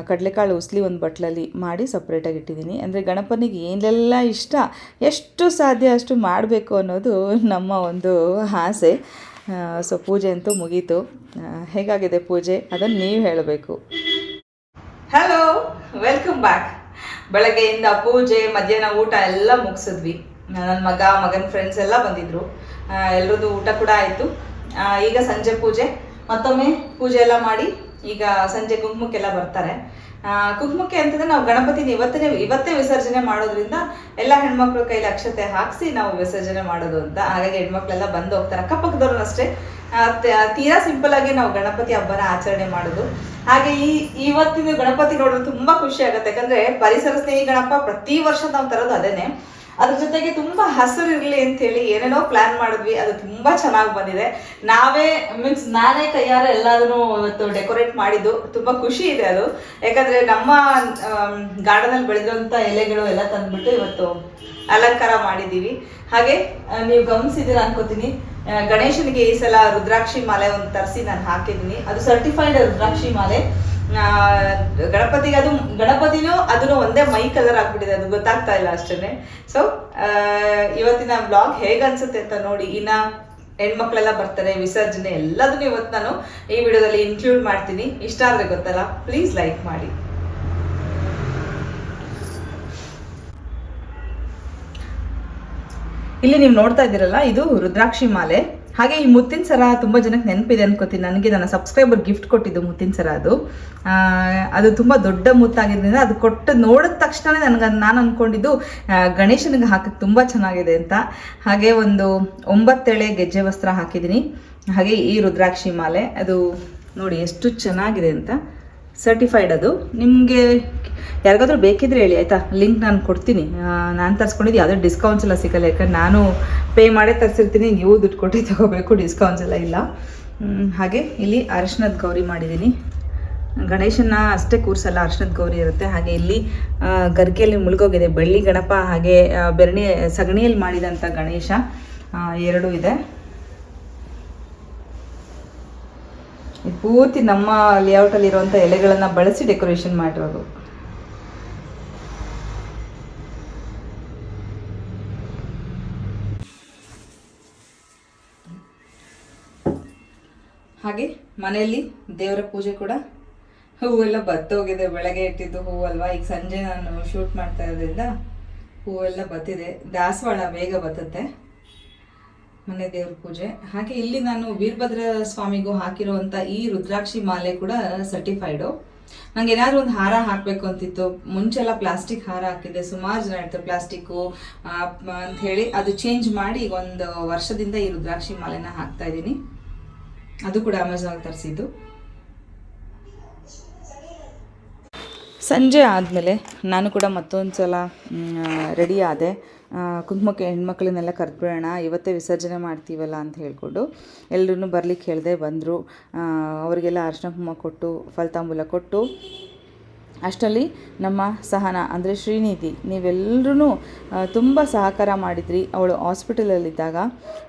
ಕಡಲೆಕಾಳು ಉಸ್ಲಿ ಒಂದು ಬಟ್ಲಲ್ಲಿ ಮಾಡಿ ಸಪ್ರೇಟಾಗಿ ಇಟ್ಟಿದ್ದೀನಿ. ಅಂದರೆ ಗಣಪನಿಗೆ ಏನೆಲ್ಲ ಇಷ್ಟ, ಎಷ್ಟು ಸಾಧ್ಯ ಅಷ್ಟು ಮಾಡಬೇಕು ಅನ್ನೋದು ನಮ್ಮ ಒಂದು ಆಸೆ. ಸೊ ಪೂಜೆ ಅಂತೂ ಮುಗೀತು. ಹೇಗಾಗಿದೆ ಪೂಜೆ? ಅದನ್ನು ನೀವು ಹೇಳಬೇಕು. ಹಲೋ ವೆಲ್ಕಮ್ ಬ್ಯಾಕ್ ಬೆಳಗ್ಗೆಯಿಂದ ಪೂಜೆ, ಮಧ್ಯಾಹ್ನ ಊಟ ಎಲ್ಲ ಮುಗಿಸಿದ್ವಿ. ನನ್ನ ಮಗ, ಮಗನ ಫ್ರೆಂಡ್ಸ್ ಎಲ್ಲ ಬಂದಿದ್ರು. ಎಲ್ರದ್ದು ಊಟ ಕೂಡ ಆಯಿತು. ಈಗ ಸಂಜೆ ಪೂಜೆ. ಮತ್ತೊಮ್ಮೆ ಪೂಜೆ ಎಲ್ಲ ಮಾಡಿ ಈಗ ಸಂಜೆ ಕುಂಕುಮಕ್ಕೆಲ್ಲ ಬರ್ತಾರೆ. ಕುಂಕುಮಕ್ಕೆ ಅಂತಂದ್ರೆ ನಾವು ಗಣಪತಿನ ಇವತ್ತೇ ಇವತ್ತೇ ವಿಸರ್ಜನೆ ಮಾಡೋದ್ರಿಂದ ಎಲ್ಲ ಹೆಣ್ಮಕ್ಳ ಕೈಲಿ ಅಕ್ಷತೆ ಹಾಕಿಸಿ ನಾವು ವಿಸರ್ಜನೆ ಮಾಡೋದು ಅಂತ. ಹಾಗಾಗಿ ಹೆಣ್ಮಕ್ಳೆಲ್ಲ ಬಂದು ಹೋಗ್ತಾರೆ. ಅಕ್ಕಪಕ್ಕದವ್ರು ಅಷ್ಟೇ. ತೀರಾ ಸಿಂಪಲ್ ಆಗಿ ನಾವು ಗಣಪತಿ ಹಬ್ಬನ ಆಚರಣೆ ಮಾಡೋದು. ಹಾಗೆ ಈ, ಇವತ್ತಿನ ಗಣಪತಿ ನೋಡಿದ್ರೆ ತುಂಬಾ ಖುಷಿ ಆಗುತ್ತೆ. ಯಾಕಂದ್ರೆ ಪರಿಸರ ಸ್ನೇಹಿ ಗಣಪ ಪ್ರತಿ ವರ್ಷ ನಾವು ತರೋದು ಅದೇನೆ. ಅದ್ರ ಜೊತೆಗೆ ತುಂಬಾ ಹಸಿರು ಇರಲಿ ಅಂತ ಹೇಳಿ ಏನೇನೋ ಪ್ಲಾನ್ ಮಾಡಿದ್ವಿ. ಅದು ತುಂಬಾ ಚೆನ್ನಾಗಿ ಬಂದಿದೆ. ನಾವೇ ಮೀನ್ಸ್ ನಾನೇ ಕೈಯಾರ ಎಲ್ಲಾದನ್ನು ಇವತ್ತು ಡೆಕೋರೇಟ್ ಮಾಡಿದ್ದು. ತುಂಬಾ ಖುಷಿ ಇದೆ ಅದು. ಯಾಕಂದ್ರೆ ನಮ್ಮ ಗಾರ್ಡನ್ ಅಲ್ಲಿ ಬೆಳೆದಿರುವಂತ ಎಲೆಗಳು ಎಲ್ಲ ತಂದ್ಬಿಟ್ಟು ಇವತ್ತು ಅಲಂಕಾರ ಮಾಡಿದೀವಿ ಹಾಗೆ ನೀವು ಗಮನಿಸಿದಿರ ಅನ್ಕೋತೀನಿ. ಗಣೇಶನಿಗೆ ಈ ಸಲ ರುದ್ರಾಕ್ಷಿ ಮಾಲೆ ಒಂದು ತರಿಸಿ ನಾನು ಹಾಕಿದ್ದೀನಿ. ಅದು ಸರ್ಟಿಫೈಡ್ ರುದ್ರಾಕ್ಷಿ ಮಾಲೆ. ಗಣಪತಿಗೆ ಅದು, ಗಣಪತಿನೂ ಅದನ್ನು ಒಂದೇ ಮೈ ಕಲರ್ ಆಗ್ಬಿಟ್ಟಿದೆ, ಅದು ಗೊತ್ತಾಗ್ತಾ ಇಲ್ಲ ಅಷ್ಟೇ ಸೊ ಇವತ್ತಿನ ಬ್ಲಾಗ್ ಹೇಗನ್ಸುತ್ತೆ ಅಂತ ನೋಡಿ, ಇನ್ನ ಹೆಣ್ಮಕ್ಳೆಲ್ಲ ಬರ್ತಾರೆ, ವಿಸರ್ಜನೆ ಎಲ್ಲದನ್ನು ಇವತ್ತು ನಾನು ಈ ವಿಡಿಯೋದಲ್ಲಿ ಇನ್ಕ್ಲೂಡ್ ಮಾಡ್ತೀನಿ. ಇಷ್ಟ ಆದ್ರೆ ಗೊತ್ತಲ್ಲ ಪ್ಲೀಸ್ ಲೈಕ್ ಮಾಡಿ. ಇಲ್ಲಿ ನೀವು ನೋಡ್ತಾ ಇದ್ದೀರಲ್ಲ, ಇದು ರುದ್ರಾಕ್ಷಿ ಮಾಲೆ. ಹಾಗೆ ಈ ಮುತ್ತಿನ ಸರ ತುಂಬ ಜನಕ್ಕೆ ನೆನಪಿದೆ ಅನ್ಕೋತೀನಿ. ನನಗೆ ನನ್ನ ಸಬ್ಸ್ಕ್ರೈಬರ್ ಗಿಫ್ಟ್ ಕೊಟ್ಟಿದ್ದು ಮುತ್ತಿನ ಸರ ಅದು. ಅದು ತುಂಬ ದೊಡ್ಡ ಮುತ್ತಾಗಿದ್ದರಿಂದ ಅದು ಕೊಟ್ಟು ನೋಡಿದ ತಕ್ಷಣ ನನಗೆ ನಾನು ಅಂದ್ಕೊಂಡಿದ್ದು ಗಣೇಶನಿಗೆ ಹಾಕಕ್ಕೆ ತುಂಬ ಚೆನ್ನಾಗಿದೆ ಅಂತ. ಹಾಗೆ ಒಂದು ಒಂಬತ್ತೆಳೆ ಗೆಜ್ಜೆ ವಸ್ತ್ರ ಹಾಕಿದ್ದೀನಿ. ಹಾಗೆ ಈ ರುದ್ರಾಕ್ಷಿ ಮಾಲೆ. ಅದು ನೋಡಿ ಎಷ್ಟು ಚೆನ್ನಾಗಿದೆ ಅಂತ. ಸರ್ಟಿಫೈಡ್ ಅದು. ನಿಮಗೆ ಯಾರಿಗಾದ್ರೂ ಬೇಕಿದ್ರೆ ಹೇಳಿ, ಆಯಿತಾ? ಲಿಂಕ್ ನಾನು ಕೊಡ್ತೀನಿ. ನಾನು ತರಿಸ್ಕೊಂಡಿದ್ದು. ಯಾವುದೇ ಡಿಸ್ಕೌಂಟ್ಸ್ ಎಲ್ಲ ಸಿಗಲ್ಲ. ಯಾಕಂದ್ರೆ ನಾನು ಪೇ ಮಾಡೇ ತರಿಸಿರ್ತೀನಿ. ನೀವು ದುಡ್ಡು ಕೊಟ್ಟು ತಗೋಬೇಕು. ಡಿಸ್ಕೌಂಟ್ಸ್ ಎಲ್ಲ ಇಲ್ಲ. ಹಾಗೆ ಇಲ್ಲಿ ಅರಿಶಿನದ ಗೌರಿ ಮಾಡಿದ್ದೀನಿ. ಗಣೇಶನ ಅಷ್ಟೇ ಕೂರಿಸಲ್ಲ. ಅರ್ಶನದ ಗೌರಿ ಇರುತ್ತೆ. ಹಾಗೆ ಇಲ್ಲಿ ಗರ್ಕೆಯಲ್ಲಿ ಮುಳುಗೋಗಿದೆ. ಬೆಳ್ಳಿ ಗಣಪ ಹಾಗೆ ಬೆರಣಿ ಸಗಣಿಯಲ್ಲಿ ಮಾಡಿದಂಥ ಗಣೇಶ ಎರಡೂ ಇದೆ ಇದು ಪೂರ್ತಿ ನಮ್ಮ ಲೇಔಟಲ್ಲಿ ಇರುವಂಥ ಎಲೆಗಳನ್ನು ಬಳಸಿ ಡೆಕೋರೇಷನ್ ಮಾಡಿರೋದು. ಹಾಗೆ ಮನೆಯಲ್ಲಿ ದೇವರ ಪೂಜೆ ಕೂಡ ಹೂವೆಲ್ಲ ಬತ್ತೋಗಿದೆ, ಬೆಳಗ್ಗೆ ಇಟ್ಟಿದ್ದು ಹೂವು ಅಲ್ವಾ? ಈಗ ಸಂಜೆ ನಾನು ಶೂಟ್ ಮಾಡ್ತಾ ಇರೋದ್ರಿಂದ ಹೂವೆಲ್ಲ ಬತ್ತಿದೆ. ದಾಸವಾಳ ಬೇಗ ಬತ್ತತ್ತೆ. ಮನೆ ದೇವ್ರ ಪೂಜೆ. ಹಾಗೆ ಇಲ್ಲಿ ನಾನು ವೀರಭದ್ರ ಸ್ವಾಮಿಗೂ ಹಾಕಿರುವಂಥ ಈ ರುದ್ರಾಕ್ಷಿ ಮಾಲೆ ಕೂಡ ಸರ್ಟಿಫೈಡು ನಂಗೆ ಏನಾದ್ರು ಒಂದು ಹಾರ ಹಾಕಬೇಕು ಅಂತಿತ್ತು. ಮುಂಚೆಲ್ಲ ಪ್ಲಾಸ್ಟಿಕ್ ಹಾರ ಹಾಕಿದ್ದೆ. ಸುಮಾರು ಜನ ಇರ್ತಾರೆ ಪ್ಲಾಸ್ಟಿಕ್ಕು ಅಂತ ಹೇಳಿ ಅದು ಚೇಂಜ್ ಮಾಡಿ ಈಗ ಒಂದು ವರ್ಷದಿಂದ ಈ ರುದ್ರಾಕ್ಷಿ ಮಾಲೆನ ಹಾಕ್ತಾ ಇದ್ದೀನಿ. ಅದು ಕೂಡ ಅಮೆಝಾನ್ ತರಿಸಿದ್ದು. ಸಂಜೆ ಆದಮೇಲೆ ನಾನು ಕೂಡ ಮತ್ತೊಂದು ಸಲ ರೆಡಿ ಆದೆ. ಕುಂಕುಮಕ್ಕೆ ಹೆಣ್ಮಕ್ಳನ್ನೆಲ್ಲ ಕರೆದ್ಬಿಡೋಣ, ಇವತ್ತೇ ವಿಸರ್ಜನೆ ಮಾಡ್ತೀವಲ್ಲ ಅಂತ ಹೇಳ್ಕೊಂಡು ಎಲ್ಲರೂ ಬರ್ಲಿಕ್ಕೆ ಹೇಳಿದೆ ಬಂದರು. ಅವರಿಗೆಲ್ಲ ಅರ್ಶಿನ ಕುಂಕುಮ ಕೊಟ್ಟು, ಫಲತಾಂಬೂಲ ಕೊಟ್ಟು ಅಷ್ಟರಲ್ಲಿ ನಮ್ಮ ಸಹನ, ಅಂದರೆ ಶ್ರೀನಿಧಿ ನೀವೆಲ್ಲರೂ ತುಂಬ ಸಹಕಾರ ಮಾಡಿದ್ರಿ ಅವಳು ಹಾಸ್ಪಿಟಲಲ್ಲಿದ್ದಾಗ.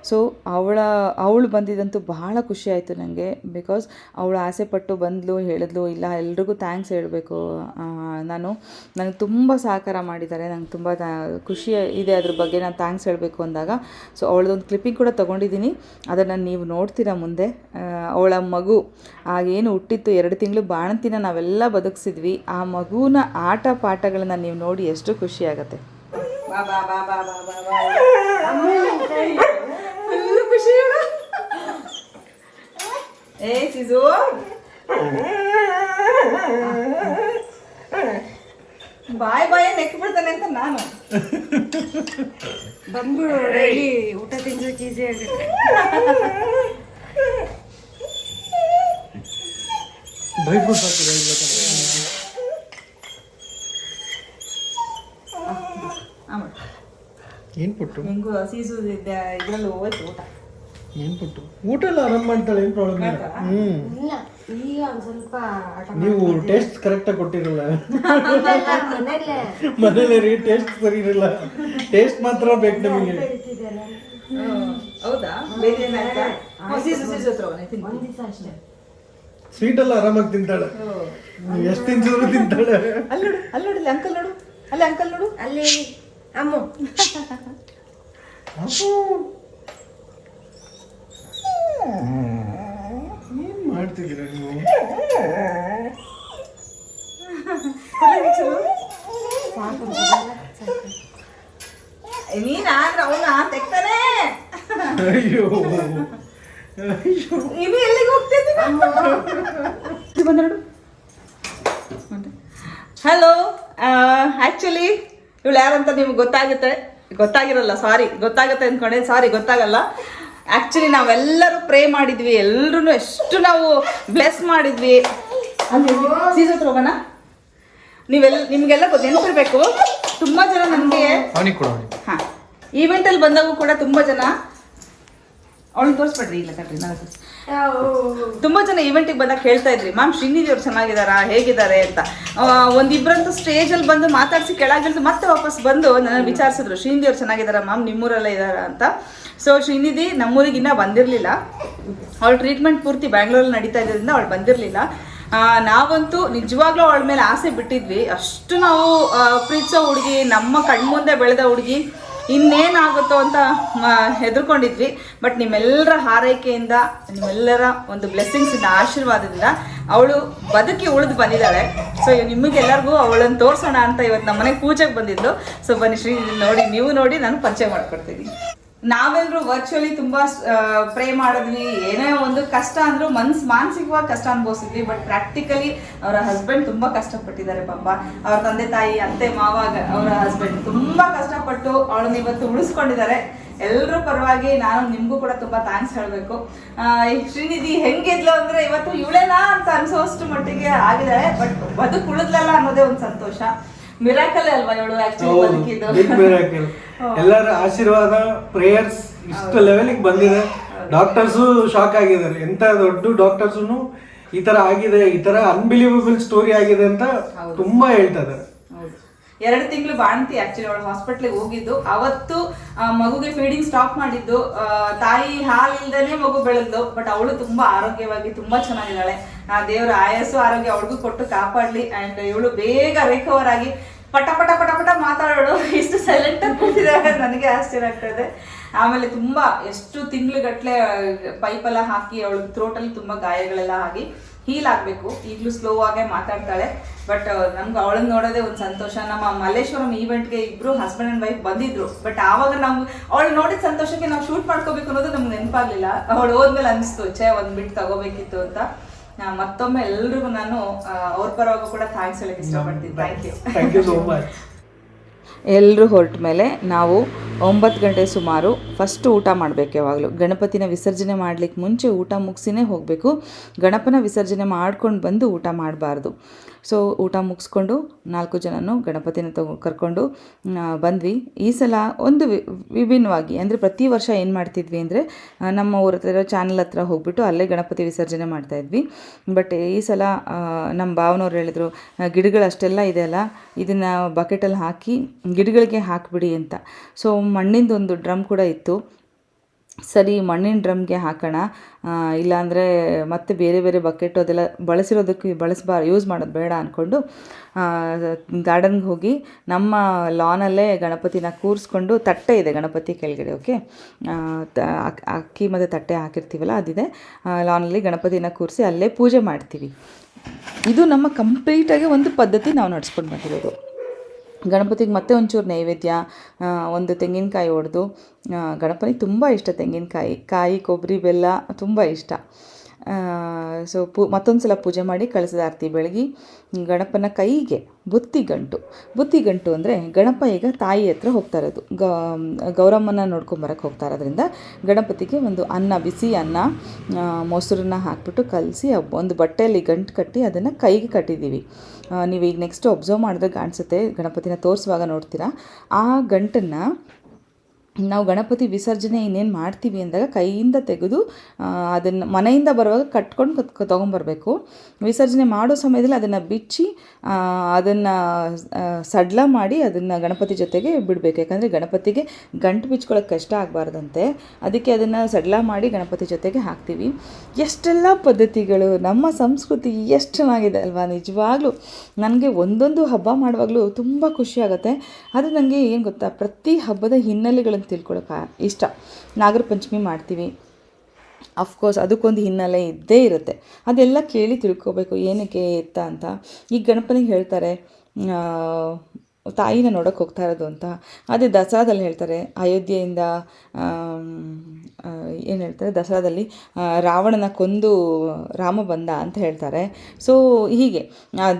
ಸೊ ಅವಳ, ಅವಳು ಬಂದಿದ್ದಂತೂ ಬಹಳ ಖುಷಿ ಆಯಿತು ನನಗೆ ಬಿಕಾಸ್ ಅವಳು ಆಸೆ ಪಟ್ಟು ಬಂದಳು ಹೇಳಿದ್ಲು, ಇಲ್ಲ, ಎಲ್ರಿಗೂ ಥ್ಯಾಂಕ್ಸ್ ಹೇಳಬೇಕು ನಾನು. ನನಗೆ ತುಂಬ ಸಹಕಾರ ಮಾಡಿದ್ದಾರೆ, ನಂಗೆ ತುಂಬ ಖುಷಿ ಇದೆ ಅದ್ರ ಬಗ್ಗೆ ನಾನು ಥ್ಯಾಂಕ್ಸ್ ಹೇಳಬೇಕು ಅಂದಾಗ. ಸೊ ಅವಳದೊಂದು ಕ್ಲಿಪ್ಪಿಂಗ್ ಕೂಡ ತೊಗೊಂಡಿದ್ದೀನಿ. ಅದನ್ನು ನೀವು ನೋಡ್ತೀರಾ ಮುಂದೆ ಅವಳ ಮಗು. ಆಗೇನು ಹುಟ್ಟಿತ್ತು ಎರಡು ತಿಂಗಳು ಬಾಣಂತಿನ ನಾವೆಲ್ಲ ಬದುಕಿಸಿದ್ವಿ. ಆ ಮಗುವಿನ ಆಟ ಪಾಠಗಳನ್ನ ನೀವು ನೋಡಿ ಎಷ್ಟು ಖುಷಿ ಆಗತ್ತೆ. ಏ ಬಾಯ್ ಬಾಯ್ ನೆಕ್ ಬಿಡ್ತಾನೆ ಅಂತ ನಾನು. ಬಂದು ಊಟ ತಿನ್ಸೋಕೆ ಈಸಿ ಆಗುತ್ತೆ ಡ್ರೈ ಫ್ರೂಟ್ಸ್ ಆಮೇಲೆ ಏನು ಪುಟ್ಟು? ಹೆಂಗು ಸೀಸು ಇದ್ರಲ್ಲಿ ಹೋಯ್ತು ಊಟ. ಏನು ಪುಟ್ಟು? ಊಟ ಎಲ್ಲ ಆರಾಮ್ ಮಾಡ್ತಾಳೆ ಏನು ಪ್ರಾಬ್ಲಮ್ ಇಲ್ಲ? ಹ್ಞೂ ಇಲ್ಲ ಈಗ ಒಂದ್ ಸ್ವಲ್ಪ ನೀವು ಟೇಸ್ಟ್ ಕರೆಕ್ಟಾಗಿ ಕೊಟ್ಟಿರಲ್ಲ. ಮನೇಲೆ. ಮನೇಲಿ ರೀ ಟೇಸ್ಟ್ ಸರಿ ಇರಲ್ಲ. ಟೇಸ್ಟ್ ಮಾತ್ರ ಬೇಕು ನಮಗೆ. ಹೌದಾ ಬೇರೆ ಏನಾಯ್ತಾ? ಸೀಸು ಸೀಸು ಹತ್ರ ಹೋಗೋಣ, ಒಂದ್ ದಿವಸ ಅಷ್ಟೇ. ಸ್ವೀಟ್ ಎಲ್ಲ ಆರಾಮಾಗಿ ತಿಂತಾಳೆ. ನೀವು ಎಷ್ಟು ತಿಂತಿದ್ರು ತಿಂತಾಳೆ. ಅಲ್ಲಿ ನೋಡು ಅಲ್ಲಿ ನೋಡು ಅಂಕಲ್ ನೋಡು. ಅಲ್ಲಿ ಅಂಕಲ್ ನೋಡು. ಅಲ್ಲಿ ಅಮ್ಮ. ಏನು ಮಾಡ್ತಿದ್ದೀರಾ ನೀವು? ಸಾಕು ನೀನ್ ಆದ್ರೆ ಅವನ ತೆಗ್ತಾನೆ. ಅಯ್ಯೋ. ಇವಿ ಎಲ್ಲಿಗೆ ಹೋಗ್ತಿದ್ದೀನಿ ಹಲೋ ಆ್ಯಕ್ಚುಲಿ ಇವಳು ಯಾರಂತ ನಿಮ್ಗೆ ಗೊತ್ತಾಗುತ್ತೆ ಗೊತ್ತಾಗಿರಲ್ಲ ಸಾರಿ ಗೊತ್ತಾಗುತ್ತೆ ಅಂದ್ಕೊಂಡೆ ಸಾರಿ ಗೊತ್ತಾಗಲ್ಲ. ಆ್ಯಕ್ಚುಲಿ ನಾವೆಲ್ಲರೂ ಪ್ರೇ ಮಾಡಿದ್ವಿ ಎಲ್ಲರೂ ಎಷ್ಟು ನಾವು ಬ್ಲೆಸ್ ಮಾಡಿದ್ವಿ. ಸೀಸ್ ಹತ್ರ ಹೋಗೋಣ. ನೀವೆಲ್ಲ ನಿಮಗೆಲ್ಲ ನೆನಪಿರ್ಬೇಕು ತುಂಬ ಜನ ನನಗೆ ಹಾಂ ಈವೆಂಟಲ್ಲಿ ಬಂದಾಗೂ ಕೂಡ ತುಂಬ ಜನ ಅವಳು ತೋರಿಸ್ಬೇಡ್ರಿ ಇಲ್ಲ ಕಟ್ರಿ ನಾನು ತೋರ್ಸ್- ತುಂಬ ಜನ ಇವೆಂಟಿಗೆ ಬಂದಾಗ ಹೇಳ್ತಾ ಇದ್ರಿ ಮ್ಯಾಮ್ ಶ್ರೀನಿಧಿ ಅವ್ರು ಚೆನ್ನಾಗಿದ್ದಾರಾ ಹೇಗಿದ್ದಾರೆ ಅಂತ. ಒಂದಿಬ್ಬರಂತೂ ಸ್ಟೇಜಲ್ಲಿ ಬಂದು ಮಾತಾಡಿಸಿ ಕೆಳಗಿಳಿದು ಮತ್ತೆ ವಾಪಸ್ ಬಂದು ನನ್ನ ವಿಚಾರಿಸಿದ್ರು ಶ್ರೀನಿಧಿ ಅವ್ರು ಚೆನ್ನಾಗಿದ್ದಾರಾ ಮ್ಯಾಮ್ ನಿಮ್ಮೂರಲ್ಲೇ ಇದ್ದಾರಾ ಅಂತ. ಸೊ ಶ್ರೀನಿಧಿ ನಮ್ಮೂರಿಗೆ ಇನ್ನೂ ಬಂದಿರಲಿಲ್ಲ. ಅವಳ ಟ್ರೀಟ್ಮೆಂಟ್ ಪೂರ್ತಿ ಬ್ಯಾಂಗ್ಳೂರಲ್ಲಿ ನಡೀತಾ ಇದ್ದರಿಂದ ಅವಳು ಬಂದಿರಲಿಲ್ಲ. ನಾವಂತೂ ನಿಜವಾಗ್ಲೂ ಅವಳ ಮೇಲೆ ಆಸೆ ಬಿಟ್ಟಿದ್ವಿ. ಅಷ್ಟು ನಾವು ಪ್ರೀತಿಸೋ ಹುಡುಗಿ ನಮ್ಮ ಕಣ್ಮುಂದೆ ಬೆಳೆದ ಹುಡುಗಿ ಇನ್ನೇನಾಗುತ್ತೋ ಅಂತ ಹೆದರ್ಕೊಂಡಿದ್ವಿ. ಬಟ್ ನಿಮ್ಮೆಲ್ಲರ ಹಾರೈಕೆಯಿಂದ, ನಿಮ್ಮೆಲ್ಲರ ಒಂದು ಬ್ಲೆಸ್ಸಿಂಗ್ಸಿಂದ ಆಶೀರ್ವಾದದಿಂದ ಅವಳು ಬದುಕಿ ಉಳಿದು ಬಂದಿದ್ದಾಳೆ. ಸೊ ನಿಮಗೆಲ್ಲರಿಗೂ ಅವಳನ್ನು ತೋರಿಸೋಣ ಅಂತ ಇವತ್ತು ನಮ್ಮನೆ ಪೂಜೆಗೆ ಬಂದಿದ್ದು. ಸೊ ಬನ್ನಿ ಶ್ರೀ ನೋಡಿ, ನೀವು ನೋಡಿ, ನಾನು ಪರಿಚಯ ಮಾಡ್ಕೊಡ್ತೀನಿ. ನಾವೆಲ್ಲರೂ ವರ್ಚುವಲಿ ತುಂಬಾ ಪ್ರೇ ಮಾಡಿದ್ವಿ. ಏನೇ ಒಂದು ಕಷ್ಟ ಅಂದ್ರೂ ಮನ್ಸ್ ಮಾನಸಿಕವಾಗಿ ಕಷ್ಟ ಅನ್ಭವಿಸಿದ್ವಿ ಬಟ್ ಪ್ರಾಕ್ಟಿಕಲಿ ಅವರ ಹಸ್ಬೆಂಡ್ ತುಂಬಾ ಕಷ್ಟಪಟ್ಟಿದ್ದಾರೆ ಪಾಪ. ಅವ್ರ ತಂದೆ ತಾಯಿ, ಅತ್ತೆ, ಮಾವ ಅವರ ಹಸ್ಬೆಂಡ್ ತುಂಬಾ ಕಷ್ಟಪಟ್ಟು ಅವಳನ್ನ ಇವತ್ತು ಉಳಿಸ್ಕೊಂಡಿದ್ದಾರೆ. ಎಲ್ಲರೂ ಪರವಾಗಿ ನಾನು ನಿಮಗೂ ಕೂಡ ತುಂಬಾ ಥ್ಯಾಂಕ್ಸ್ ಹೇಳಬೇಕು. ಶ್ರೀನಿಧಿ ಹೆಂಗಿದ್ಲು ಅಂದ್ರೆ ಇವತ್ತು ಇವಳೇನಾ ಅಂತ ಅನ್ಸೋಷ್ಟು ಮಟ್ಟಿಗೆ ಆಗಿದ್ದಾಳೆ ಬಟ್ ಬದುಕು ಉಳಿದ್ಲಲ್ಲ ಅನ್ನೋದೇ ಒಂದು ಸಂತೋಷ. ಮಿರಾಕಲ್ ಅಲ್ವಾ ಇವಳು ಆಕ್ಚುಲಿ ಬದುಕಿದ್ದು? ಬಿಗ್ ಮಿರಾಕಲ್ ಎಲ್ಲರ ಆಶೀರ್ವಾದ ಪ್ರೇಯರ್ಸ್ ಇಷ್ಟು ಲೆವೆಲಿಗೆ ಬಂದಿದೆ. ಡಾಕ್ಟರ್ಸು ಶಾಕ್ ಆಗಿದ್ದಾರೆ. ಎಂತ ದೊಡ್ಡ ಡಾಕ್ಟರ್ಸು ಈ ತರ ಆಗಿದೆ ಈ ತರ ಅನ್ಬಿಲೀವಬಲ್ ಸ್ಟೋರಿ ಆಗಿದೆ ಅಂತ ತುಂಬಾ ಹೇಳ್ತಾ ಇದ್ದಾರೆ. ಎರಡು ತಿಂಗಳು ಬಾಣಂತಿ ಆಕ್ಚುಲಿ ಅವಳು ಹಾಸ್ಪಿಟ್ಲಿಗೆ ಹೋಗಿದ್ದು. ಅವತ್ತು ಮಗುಗೆ ಫೀಡಿಂಗ್ ಸ್ಟಾಪ್ ಮಾಡಿದ್ದು. ತಾಯಿ ಹಾಲಿಲ್ದೇನೆ ಮಗು ಬೆಳೆದು ಬಟ್ ಅವಳು ತುಂಬಾ ಆರೋಗ್ಯವಾಗಿ ತುಂಬಾ ಚೆನ್ನಾಗಿದ್ದಾಳೆ. ಆ ದೇವರ ಆಯಸ್ಸು, ಆರೋಗ್ಯ ಅವಳಿಗೂ ಕೊಟ್ಟು ಕಾಪಾಡ್ಲಿ. ಅಂಡ್ ಇವಳು ಬೇಗ ರಿಕವರ್ ಆಗಿ ಪಟ ಪಟ ಪಟ ಪಟ ಮಾತಾಡೋಳು. ಇಷ್ಟು ಸೈಲೆಂಟ್ ಆಗಿ ಕೂತಿದ್ದಾರೆ ನನಗೆ ಆಶ್ಚರ್ಯ ಆಗ್ತದೆ ಆಮೇಲೆ ತುಂಬಾ ಎಷ್ಟು ತಿಂಗ್ಳುಗಟ್ಲೆ ಪೈಪೆಲ್ಲ ಹಾಕಿ ಅವಳು ಥ್ರೋಟಲ್ಲಿ ತುಂಬಾ ಗಾಯಗಳೆಲ್ಲ ಆಗಿ ಹೀಲ್ ಆಗಬೇಕು. ಈಗಲೂ ಸ್ಲೋ ಆಗೇ ಮಾತಾಡ್ತಾಳೆ. ಬಟ್ ನಮ್ಗೆ ಅವಳನ್ನ ನೋಡೋದೇ ಒಂದು ಸಂತೋಷ. ನಮ್ಮ ಮಲ್ಲೇಶ್ವರಂ ಈವೆಂಟ್ಗೆ ಇಬ್ರು ಹಸ್ಬೆಂಡ್ ಅಂಡ್ ವೈಫ್ ಬಂದಿದ್ರು. ಬಟ್ ಆವಾಗ ನಾವು, ಅವಳು ನೋಡಿದ ಸಂತೋಷಕ್ಕೆ ನಾವು ಶೂಟ್ ಮಾಡ್ಕೋಬೇಕು ಅನ್ನೋದು ನಮ್ಗೆ ನೆನಪಾಗ್ಲಿಲ್ಲ. ಅವಳು ಹೋದ್ಮೇಲೆ ಅನಿಸ್ತು, ಛೇ, ಒಂದು ಬಿಟ್ಟು ತಗೋಬೇಕಿತ್ತು ಅಂತ. ಮತ್ತೊಮ್ಮೆ ಎಲ್ರಿಗೂ ನಾನು ಅವ್ರ ಪರವಾಗೂ ಕೂಡ ಥ್ಯಾಂಕ್ಸ್ ಹೇಳಕ್ಕೆ ಇಷ್ಟಪಡ್ತೀನಿ. Thank you thank you so much ಎಲ್ಲರೂ ಹೊರಟ ಮೇಲೆ ನಾವು ಒಂಬತ್ತು ಗಂಟೆ ಸುಮಾರು ಫಸ್ಟ್ ಊಟ ಮಾಡಬೇಕು ಯಾವಾಗಲೂ. ಗಣಪತಿನ ವಿಸರ್ಜನೆ ಮಾಡಲಿಕ್ಕೆ ಮುಂಚೆ ಊಟ ಮುಗಿಸಿನೇ ಹೋಗಬೇಕು. ಗಣಪನ ವಿಸರ್ಜನೆ ಮಾಡ್ಕೊಂಡು ಬಂದು ಊಟ ಮಾಡಬಾರ್ದು. ಸೊ ಊಟ ಮುಗಿಸ್ಕೊಂಡು ನಾಲ್ಕು ಜನನು ಗಣಪತಿನ ತಗೊ ಕರ್ಕೊಂಡು ಬಂದ್ವಿ. ಈ ಸಲ ಒಂದು ವಿಭಿನ್ನವಾಗಿ ಅಂದರೆ ಪ್ರತಿ ವರ್ಷ ಏನು ಮಾಡ್ತಿದ್ವಿ ಅಂದರೆ ನಮ್ಮ ಊರ ಹತ್ರ ಚಾನಲ್ ಹತ್ರ ಹೋಗ್ಬಿಟ್ಟು ಅಲ್ಲೇ ಗಣಪತಿ ವಿಸರ್ಜನೆ ಮಾಡ್ತಾ ಇದ್ವಿ. ಬಟ್ ಈ ಸಲ ನಮ್ಮ ಭಾವನವ್ರು ಹೇಳಿದ್ರು ಆ, ಗಿಡಗಳು ಅಷ್ಟೆಲ್ಲ ಇದೆಯಲ್ಲ ಇದನ್ನು ಬಕೆಟಲ್ಲಿ ಹಾಕಿ ಗಿಡಗಳಿಗೆ ಹಾಕಿಬಿಡಿ ಅಂತ. ಸೊ ಮಣ್ಣಿಂದು ಒಂದು ಡ್ರಮ್ ಕೂಡ ಇತ್ತು. ಸರಿ, ಮಣ್ಣಿನ ಡ್ರಮ್ಗೆ ಹಾಕೋಣ. ಇಲ್ಲಾಂದರೆ ಮತ್ತೆ ಬೇರೆ ಬೇರೆ ಬಕೆಟ್ ಅದೆಲ್ಲ ಬಳಸಿರೋದಕ್ಕೆ ಬಳಸಬಾರ, ಯೂಸ್ ಮಾಡೋದು ಬೇಡ ಅಂದ್ಕೊಂಡು ಗಾರ್ಡನ್ಗೆ ಹೋಗಿ ನಮ್ಮ ಲಾನಲ್ಲೇ ಗಣಪತಿನ ಕೂರಿಸ್ಕೊಂಡು ತಟ್ಟೆ ಇದೆ ಗಣಪತಿ ಕೆಳಗಡೆ, ಓಕೆ? ಅಕ್ಕಿ ಮತ್ತು ತಟ್ಟೆ ಹಾಕಿರ್ತೀವಲ್ಲ, ಅದಿದೆ. ಲಾನಲ್ಲಿ ಗಣಪತಿನ ಕೂರಿಸಿ ಅಲ್ಲೇ ಪೂಜೆ ಮಾಡ್ತೀವಿ. ಇದು ನಮ್ಮ ಕಂಪ್ಲೀಟಾಗಿ ಒಂದು ಪದ್ಧತಿ ನಾವು ನಡ್ಸ್ಕೊಂಡು ಬಂದಿರೋದು. ಗಣಪತಿಗೆ ಮತ್ತೆ ಒಂಚೂರು ನೈವೇದ್ಯ ಒಂದು ತೆಂಗಿನಕಾಯಿ ಹೊಡೆದು ಗಣಪನಿಗೆ ತುಂಬ ಇಷ್ಟ ತೆಂಗಿನಕಾಯಿ, ಕಾಯಿ, ಕೊಬ್ಬರಿ, ಬೆಲ್ಲ ತುಂಬ ಇಷ್ಟ. ಸೊ ಪು ಮತ್ತೊಂದು ಸಲ ಪೂಜೆ ಮಾಡಿ ಕಳಿಸಿದ ಆರ್ತಿ ಬೆಳಗಿ, ಗಣಪನ ಕೈಗೆ ಬುತ್ತಿ ಗಂಟು. ಬುತ್ತಿ ಗಂಟು ಅಂದರೆ ಗಣಪ ಈಗ ತಾಯಿ ಹತ್ರ ಹೋಗ್ತಾ ಇರೋದು. ಗ, ಗೌರಮ್ಮನ ನೋಡ್ಕೊಂಬರಕ್ಕೆ ಹೋಗ್ತಾ ಇರೋದ್ರಿಂದ ಗಣಪತಿಗೆ ಒಂದು ಅನ್ನ, ಬಿಸಿ ಅನ್ನ ಮೊಸರನ್ನ ಹಾಕ್ಬಿಟ್ಟು ಕಲಸಿ ಒಂದು ಬಟ್ಟೆಯಲ್ಲಿ ಗಂಟು ಕಟ್ಟಿ ಅದನ್ನು ಕೈಗೆ ಕಟ್ಟಿದ್ದೀವಿ ನೀವು ಈಗ ನೆಕ್ಸ್ಟ್ ಒಬ್ಸರ್ವ್ ಮಾಡಿದಾಗ ಕಾಣಿಸುತ್ತೆ. ಗಣಪತಿನ ತೋರಿಸುವಾಗ ನೋಡ್ತೀರಾ? ಆ ಗಂಟನ್ನು ನಾವು ಗಣಪತಿ ವಿಸರ್ಜನೆ ಇನ್ನೇನು ಮಾಡ್ತೀವಿ ಅಂದಾಗ ಕೈಯಿಂದ ತೆಗೆದು ಅದನ್ನು ಮನೆಯಿಂದ ಬರುವಾಗ ಕಟ್ಕೊಂಡು ತೊಗೊಂಬರ್ಬೇಕು. ವಿಸರ್ಜನೆ ಮಾಡೋ ಸಮಯದಲ್ಲಿ ಅದನ್ನು ಬಿಚ್ಚಿ ಅದನ್ನು ಸಡ್ಲ ಮಾಡಿ ಅದನ್ನು ಗಣಪತಿ ಜೊತೆಗೆ ಬಿಡಬೇಕು. ಯಾಕಂದರೆ ಗಣಪತಿಗೆ ಗಂಟು ಬಿಚ್ಕೊಳ್ಳೋಕೆ ಕಷ್ಟ ಆಗಬಾರ್ದಂತೆ. ಅದಕ್ಕೆ ಅದನ್ನು ಸಡ್ಲ ಮಾಡಿ ಗಣಪತಿ ಜೊತೆಗೆ ಹಾಕ್ತೀವಿ. ಎಷ್ಟೆಲ್ಲ ಪದ್ಧತಿಗಳು, ನಮ್ಮ ಸಂಸ್ಕೃತಿ ಎಷ್ಟು ಚೆನ್ನಾಗಿದೆ ಅಲ್ವಾ? ನಿಜವಾಗ್ಲೂ ನನಗೆ ಒಂದೊಂದು ಹಬ್ಬ ಮಾಡುವಾಗಲೂ ತುಂಬ ಖುಷಿ ಆಗುತ್ತೆ. ಅದು ನನಗೆ ಏನು ಗೊತ್ತಾ? ಪ್ರತಿ ಹಬ್ಬದ ಹಿನ್ನೆಲೆಗಳನ್ನು ತಿಳ್ಕೊಳಕ್ಕೆ ಇಷ್ಟ. ನಾಗರ ಪಂಚಮಿ ಮಾಡ್ತೀವಿ. ಅಫ್ಕೋರ್ಸ್ ಅದಕ್ಕೊಂದು ಹಿನ್ನೆಲೆ ಇದ್ದೇ ಇರುತ್ತೆ. ಅದೆಲ್ಲ ಕೇಳಿ ತಿಳ್ಕೊಬೇಕು, ಏನಕ್ಕೆ ಎತ್ತ ಅಂತ. ಈಗ ಗಣಪನಿಗೆ ಹೇಳ್ತಾರೆ ತಾಯಿನ ನೋಡೋಕೆ ಹೋಗ್ತಾ ಇರೋದು ಅಂತ. ಅದೇ ದಸರಾದಲ್ಲಿ ಹೇಳ್ತಾರೆ, ಅಯೋಧ್ಯೆಯಿಂದ ಏನು ಹೇಳ್ತಾರೆ, ದಸರಾದಲ್ಲಿ ರಾವಣನ ಕೊಂದು ರಾಮ ಬಂದ ಅಂತ ಹೇಳ್ತಾರೆ. ಸೊ ಹೀಗೆ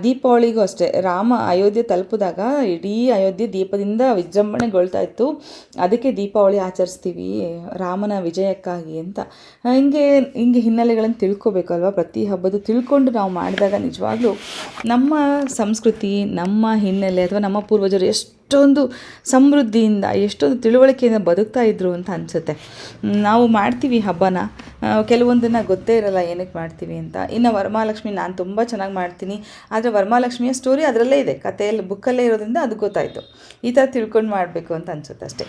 ದೀಪಾವಳಿಗೂ ಅಷ್ಟೇ, ರಾಮ ಅಯೋಧ್ಯೆ ತಲುಪಿದಾಗ ಇಡೀ ಅಯೋಧ್ಯೆ ದೀಪದಿಂದ ವಿಜೃಂಭಣೆಗೊಳ್ತಾ ಇತ್ತು. ಅದಕ್ಕೆ ದೀಪಾವಳಿ ಆಚರಿಸ್ತೀವಿ, ರಾಮನ ವಿಜಯಕ್ಕಾಗಿ ಅಂತ. ಹಿಂಗೆ ಹಿಂಗೆ ಹಿನ್ನೆಲೆಗಳನ್ನು ತಿಳ್ಕೊಬೇಕಲ್ವ ಪ್ರತಿ ಹಬ್ಬದ ತಿಳ್ಕೊಂಡು ನಾವು ಮಾಡಿದಾಗ ನಿಜವಾಗ್ಲೂ ನಮ್ಮ ಸಂಸ್ಕೃತಿ, ನಮ್ಮ ಹಿನ್ನೆಲೆ ಅಥವಾ ನಮ್ಮ ಪೂರ್ವಜರು ಎಷ್ಟೊಂದು ಸಮೃದ್ಧಿಯಿಂದ, ಎಷ್ಟೊಂದು ತಿಳುವಳಿಕೆಯಿಂದ ಬದುಕ್ತಾ ಇದ್ರು ಅಂತ ಅನಿಸುತ್ತೆ. ನಾವು ಮಾಡ್ತೀವಿ ಹಬ್ಬನ. ಕೆಲವೊಂದನ್ನು ಗೊತ್ತೇ ಇರಲ್ಲ ಏನಕ್ಕೆ ಮಾಡ್ತೀವಿ ಅಂತ. ಇನ್ನು ವರಮಹಾಲಕ್ಷ್ಮಿ ನಾನು ತುಂಬ ಚೆನ್ನಾಗಿ ಮಾಡ್ತೀನಿ. ಆದರೆ ವರಮಹಾಲಕ್ಷ್ಮಿಯ ಸ್ಟೋರಿ ಅದರಲ್ಲೇ ಇದೆ. ಕಥೆಯಲ್ಲಿ ಬುಕ್ಕಲ್ಲೇ ಇರೋದ್ರಿಂದ ಅದು ಗೊತ್ತಾಯಿತು. ಈ ಥರ ತಿಳ್ಕೊಂಡು ಮಾಡಬೇಕು ಅಂತ ಅನಿಸುತ್ತೆ ಅಷ್ಟೇ.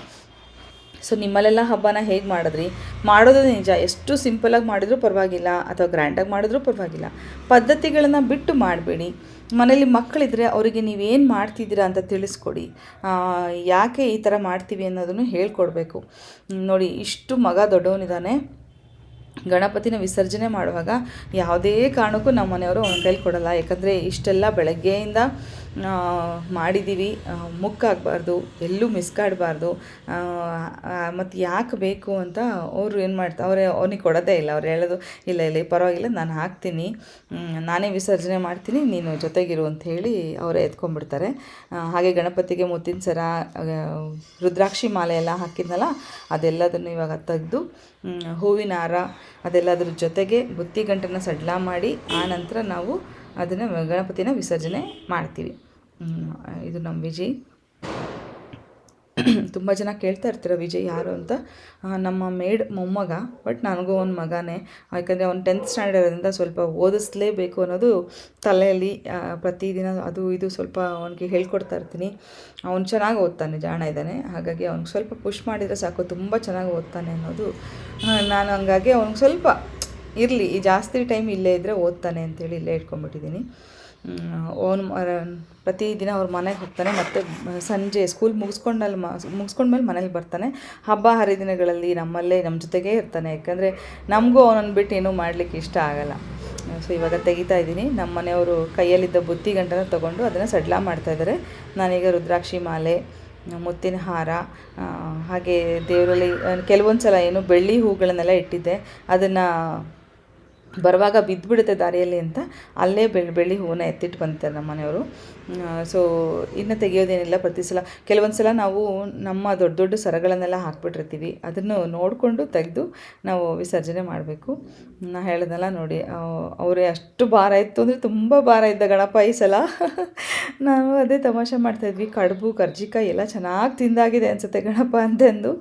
ಸೊ ನಿಮ್ಮಲ್ಲೆಲ್ಲ ಹಬ್ಬನ ಹೇಗೆ ಮಾಡಿದ್ರಿ? ಮಾಡೋದು ನಿಜ. ಎಷ್ಟು ಸಿಂಪಲಾಗಿ ಮಾಡಿದ್ರೂ ಪರವಾಗಿಲ್ಲ. ಅಥವಾ ಗ್ರ್ಯಾಂಡಾಗಿ ಮಾಡಿದ್ರೂ ಪರವಾಗಿಲ್ಲ. ಪದ್ಧತಿಗಳನ್ನು ಬಿಟ್ಟು ಮಾಡಬೇಡಿ. ಮನೇಲಿ ಮಕ್ಕಳಿದ್ರೆ ಅವರಿಗೆ ನೀವೇನು ಮಾಡ್ತಿದ್ದೀರಾ ಅಂತ ತಿಳಿಸ್ಕೊಡಿ. ಯಾಕೆ ಈ ಥರ ಮಾಡ್ತೀವಿ ಅನ್ನೋದನ್ನು ಹೇಳ್ಕೊಡ್ಬೇಕು. ನೋಡಿ, ಇಷ್ಟು ಮಗ ದೊಡ್ಡವನಿದ್ದಾನೆ. ಗಣಪತಿನ ವಿಸರ್ಜನೆ ಮಾಡುವಾಗ ಯಾವುದೇ ಕಾರಣಕ್ಕೂ ನಮ್ಮ ಮನೆಯವರು ಅವನ ಕೈಲಿ ಕೊಡಲ್ಲ. ಯಾಕಂದರೆ ಇಷ್ಟೆಲ್ಲ ಬೆಳಗ್ಗೆಯಿಂದ ಮಾಡಿದ್ದೀವಿ ಮುಕ್ಕಾಗಬಾರ್ದು ಎಲ್ಲೂ ಮಿಸ್ಕಾಡಬಾರ್ದು ಮತ್ತು ಯಾಕೆ ಬೇಕು ಅಂತ ಅವರು ಏನು ಮಾಡ್ತಾರೆ ಅವರೇ, ಅವನಿಗೆ ಕೊಡೋದೇ ಇಲ್ಲ. ಅವ್ರು ಹೇಳೋದು, ಇಲ್ಲ ಇಲ್ಲ ಪರವಾಗಿಲ್ಲ, ನಾನು ಹಾಕ್ತೀನಿ. ನಾನೇ ವಿಸರ್ಜನೆ ಮಾಡ್ತೀನಿ, ನೀನು ಜೊತೆಗಿರು ಅಂತ ಹೇಳಿ ಅವರೇ ಎತ್ಕೊಂಡ್ಬಿಡ್ತಾರೆ. ಹಾಗೆ ಗಣಪತಿಗೆ ಮುತ್ತಿನ ಸರ ರುದ್ರಾಕ್ಷಿ ಮಾಲೆ ಎಲ್ಲ ಹಾಕಿದ್ನಲ್ಲ, ಅದೆಲ್ಲದನ್ನು ಇವಾಗ ತೆಗೆದು ಹೂವಿನ ಹಾರ, ಅದೆಲ್ಲದ್ರ ಜೊತೆಗೆ ಬುತ್ತಿ ಗಂಟನ್ನು ಸಡ್ಲ ಮಾಡಿ, ಆ ನಂತರ ನಾವು ಅದನ್ನು ಗಣಪತಿನ ವಿಸರ್ಜನೆ ಮಾಡ್ತೀವಿ. ಇದು ನಮ್ಮ ವಿಜಯ್. ತುಂಬ ಜನ ಕೇಳ್ತಾ ಇರ್ತೀರ, ವಿಜಯ್ ಯಾರು ಅಂತ. ನಮ್ಮ ಮೇಡ್ ಮೊಮ್ಮಗ, ಬಟ್ ನನಗೂ ಒಂದು ಮಗನೇ. ಯಾಕಂದರೆ ಅವ್ನು ಟೆಂತ್ ಸ್ಟ್ಯಾಂಡರ್ಡಿಂದ ಸ್ವಲ್ಪ ಓದಿಸ್ಲೇಬೇಕು ಅನ್ನೋದು ತಲೆಯಲ್ಲಿ ಪ್ರತಿದಿನ ಅದು ಇದು ಸ್ವಲ್ಪ ಅವನಿಗೆ ಹೇಳ್ಕೊಡ್ತಾ ಇರ್ತೀನಿ. ಅವ್ನು ಚೆನ್ನಾಗಿ ಓದ್ತಾನೆ, ಜಾಣ ಇದ್ದಾನೆ. ಹಾಗಾಗಿ ಅವ್ನಿಗೆ ಸ್ವಲ್ಪ ಪುಷ್ ಮಾಡಿದರೆ ಸಾಕು, ತುಂಬ ಚೆನ್ನಾಗಿ ಓದ್ತಾನೆ ಅನ್ನೋದು. ನಾನು ಹಂಗಾಗಿ ಅವ್ನಿಗೆ ಸ್ವಲ್ಪ ಇರಲಿ ಜಾಸ್ತಿ ಟೈಮ್ ಇಲ್ಲೇ ಇದ್ದರೆ ಓದ್ತಾನೆ ಅಂತೇಳಿ ಇಲ್ಲೇ ಇಟ್ಕೊಂಡ್ಬಿಟ್ಟಿದ್ದೀನಿ. ಅವನು ಪ್ರತಿದಿನ ಅವ್ರ ಮನೆಗೆ ಹೋಗ್ತಾನೆ, ಮತ್ತು ಸಂಜೆ ಸ್ಕೂಲ್ ಮುಗಿಸ್ಕೊಂಡಲ್ಲಿ ಮುಗಿಸ್ಕೊಂಡ್ಮೇಲೆ ಮನೇಲಿ ಬರ್ತಾನೆ. ಹಬ್ಬ ಹರಿದಿನಗಳಲ್ಲಿ ನಮ್ಮಲ್ಲೇ ನಮ್ಮ ಜೊತೆಗೇ ಇರ್ತಾನೆ, ಯಾಕಂದರೆ ನಮಗೂ ಅವನನ್ನು ಬಿಟ್ಟು ಏನೂ ಮಾಡಲಿಕ್ಕೆ ಇಷ್ಟ ಆಗಲ್ಲ. ಸೊ ಇವಾಗ ತೆಗಿತಾ ಇದ್ದೀನಿ. ನಮ್ಮ ಮನೆಯವರು ಕೈಯಲ್ಲಿದ್ದ ಬುತ್ತಿ ಗಂಟನ ತೊಗೊಂಡು ಅದನ್ನು ಸಡ್ಲ ಮಾಡ್ತಾ ಇದ್ದಾರೆ ನಾನೀಗ ರುದ್ರಾಕ್ಷಿ ಮಾಲೆ, ಮುತ್ತಿನ ಹಾರ ಹಾಗೆ ದೇವರಲ್ಲಿ ಕೆಲವೊಂದು ಸಲ ಏನು ಬೆಳ್ಳಿ ಹೂಗಳನ್ನೆಲ್ಲ ಇಟ್ಟಿದ್ದೆ. ಅದನ್ನು ಬರುವಾಗ ಬಿದ್ದುಬಿಡುತ್ತೆ ದಾರಿಯಲ್ಲಿ ಅಂತ ಅಲ್ಲೇ ಬೆಳ್ ಬೆಳ್ಳಿ ಹೂವನ್ನ ಎತ್ತಿಟ್ಟು ಬಂತಾರೆ ನಮ್ಮ ಮನೆಯವರು. ಸೊ ಇನ್ನು ತೆಗೆಯೋದೇನಿಲ್ಲ ಪ್ರತಿ ಸಲ. ಕೆಲವೊಂದು ಸಲ ನಾವು ನಮ್ಮ ದೊಡ್ಡ ದೊಡ್ಡ ಸರಗಳನ್ನೆಲ್ಲ ಹಾಕ್ಬಿಟ್ಟಿರ್ತೀವಿ. ಅದನ್ನು ನೋಡಿಕೊಂಡು ತೆಗೆದು ನಾವು ವಿಸರ್ಜನೆ ಮಾಡಬೇಕು. ನಾ ಹೇಳಿದ್ನಲ್ಲ ನೋಡಿ ಅವರೇ ಅಷ್ಟು ಭಾರ ಇತ್ತು ಅಂದರೆ ತುಂಬ ಭಾರ ಇದ್ದ ಗಣಪ ಈ ಸಲ. *laughs* ನಾವು ಅದೇ ತಮಾಷೆ ಮಾಡ್ತಾಯಿದ್ವಿ ಕಡುಬು, ಕರ್ಜಿಕಾಯಿ ಎಲ್ಲ ಚೆನ್ನಾಗಿ ತಿಂದಾಗಿದೆ ಅನಿಸುತ್ತೆ ಗಣಪ ಅಂತಂದು.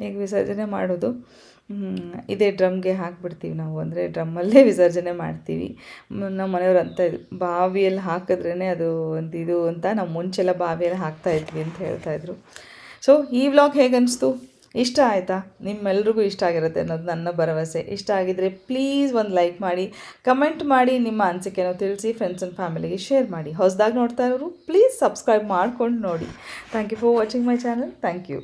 ಈಗ ವಿಸರ್ಜನೆ ಮಾಡೋದು. ಇದೇ ಡ್ರಮ್ಗೆ ಹಾಕ್ಬಿಡ್ತೀವಿ ನಾವು. ಅಂದರೆ ಡ್ರಮ್ಮಲ್ಲೇ ವಿಸರ್ಜನೆ ಮಾಡ್ತೀವಿ. ನಮ್ಮ ಮನೆಯವ್ರು ಅಂತ ಬಾವಿಯಲ್ಲಿ ಹಾಕಿದ್ರೇ ಅದು ಒಂದು ಇದು ಅಂತ ನಾವು ಮುಂಚೆಲ್ಲ ಬಾವಿಯಲ್ಲಿ ಹಾಕ್ತಾ ಇದ್ವಿ ಅಂತ ಹೇಳ್ತಾಯಿದ್ರು ಸೊ ಈ ವ್ಲಾಗ್ ಹೇಗೆ ಅನಿಸ್ತು? ಇಷ್ಟ ಆಯಿತಾ? ನಿಮ್ಮೆಲ್ರಿಗೂ ಇಷ್ಟ ಆಗಿರುತ್ತೆ ಅನ್ನೋದು ನನ್ನ ಭರವಸೆ. ಇಷ್ಟ ಆಗಿದರೆ ಪ್ಲೀಸ್ ಒಂದು ಲೈಕ್ ಮಾಡಿ ಕಮೆಂಟ್ ಮಾಡಿ, ನಿಮ್ಮ ಅನಿಸಿಕೆನೋ ತಿಳಿಸಿ ಫ್ರೆಂಡ್ಸ್ ಆ್ಯಂಡ್ ಫ್ಯಾಮಿಲಿಗೆ ಶೇರ್ ಮಾಡಿ. ಹೊಸದಾಗಿ ನೋಡ್ತಾ ಇರೋರು ಪ್ಲೀಸ್ ಸಬ್ಸ್ಕ್ರೈಬ್ ಮಾಡ್ಕೊಂಡು ನೋಡಿ. Thank you for watching my channel thank you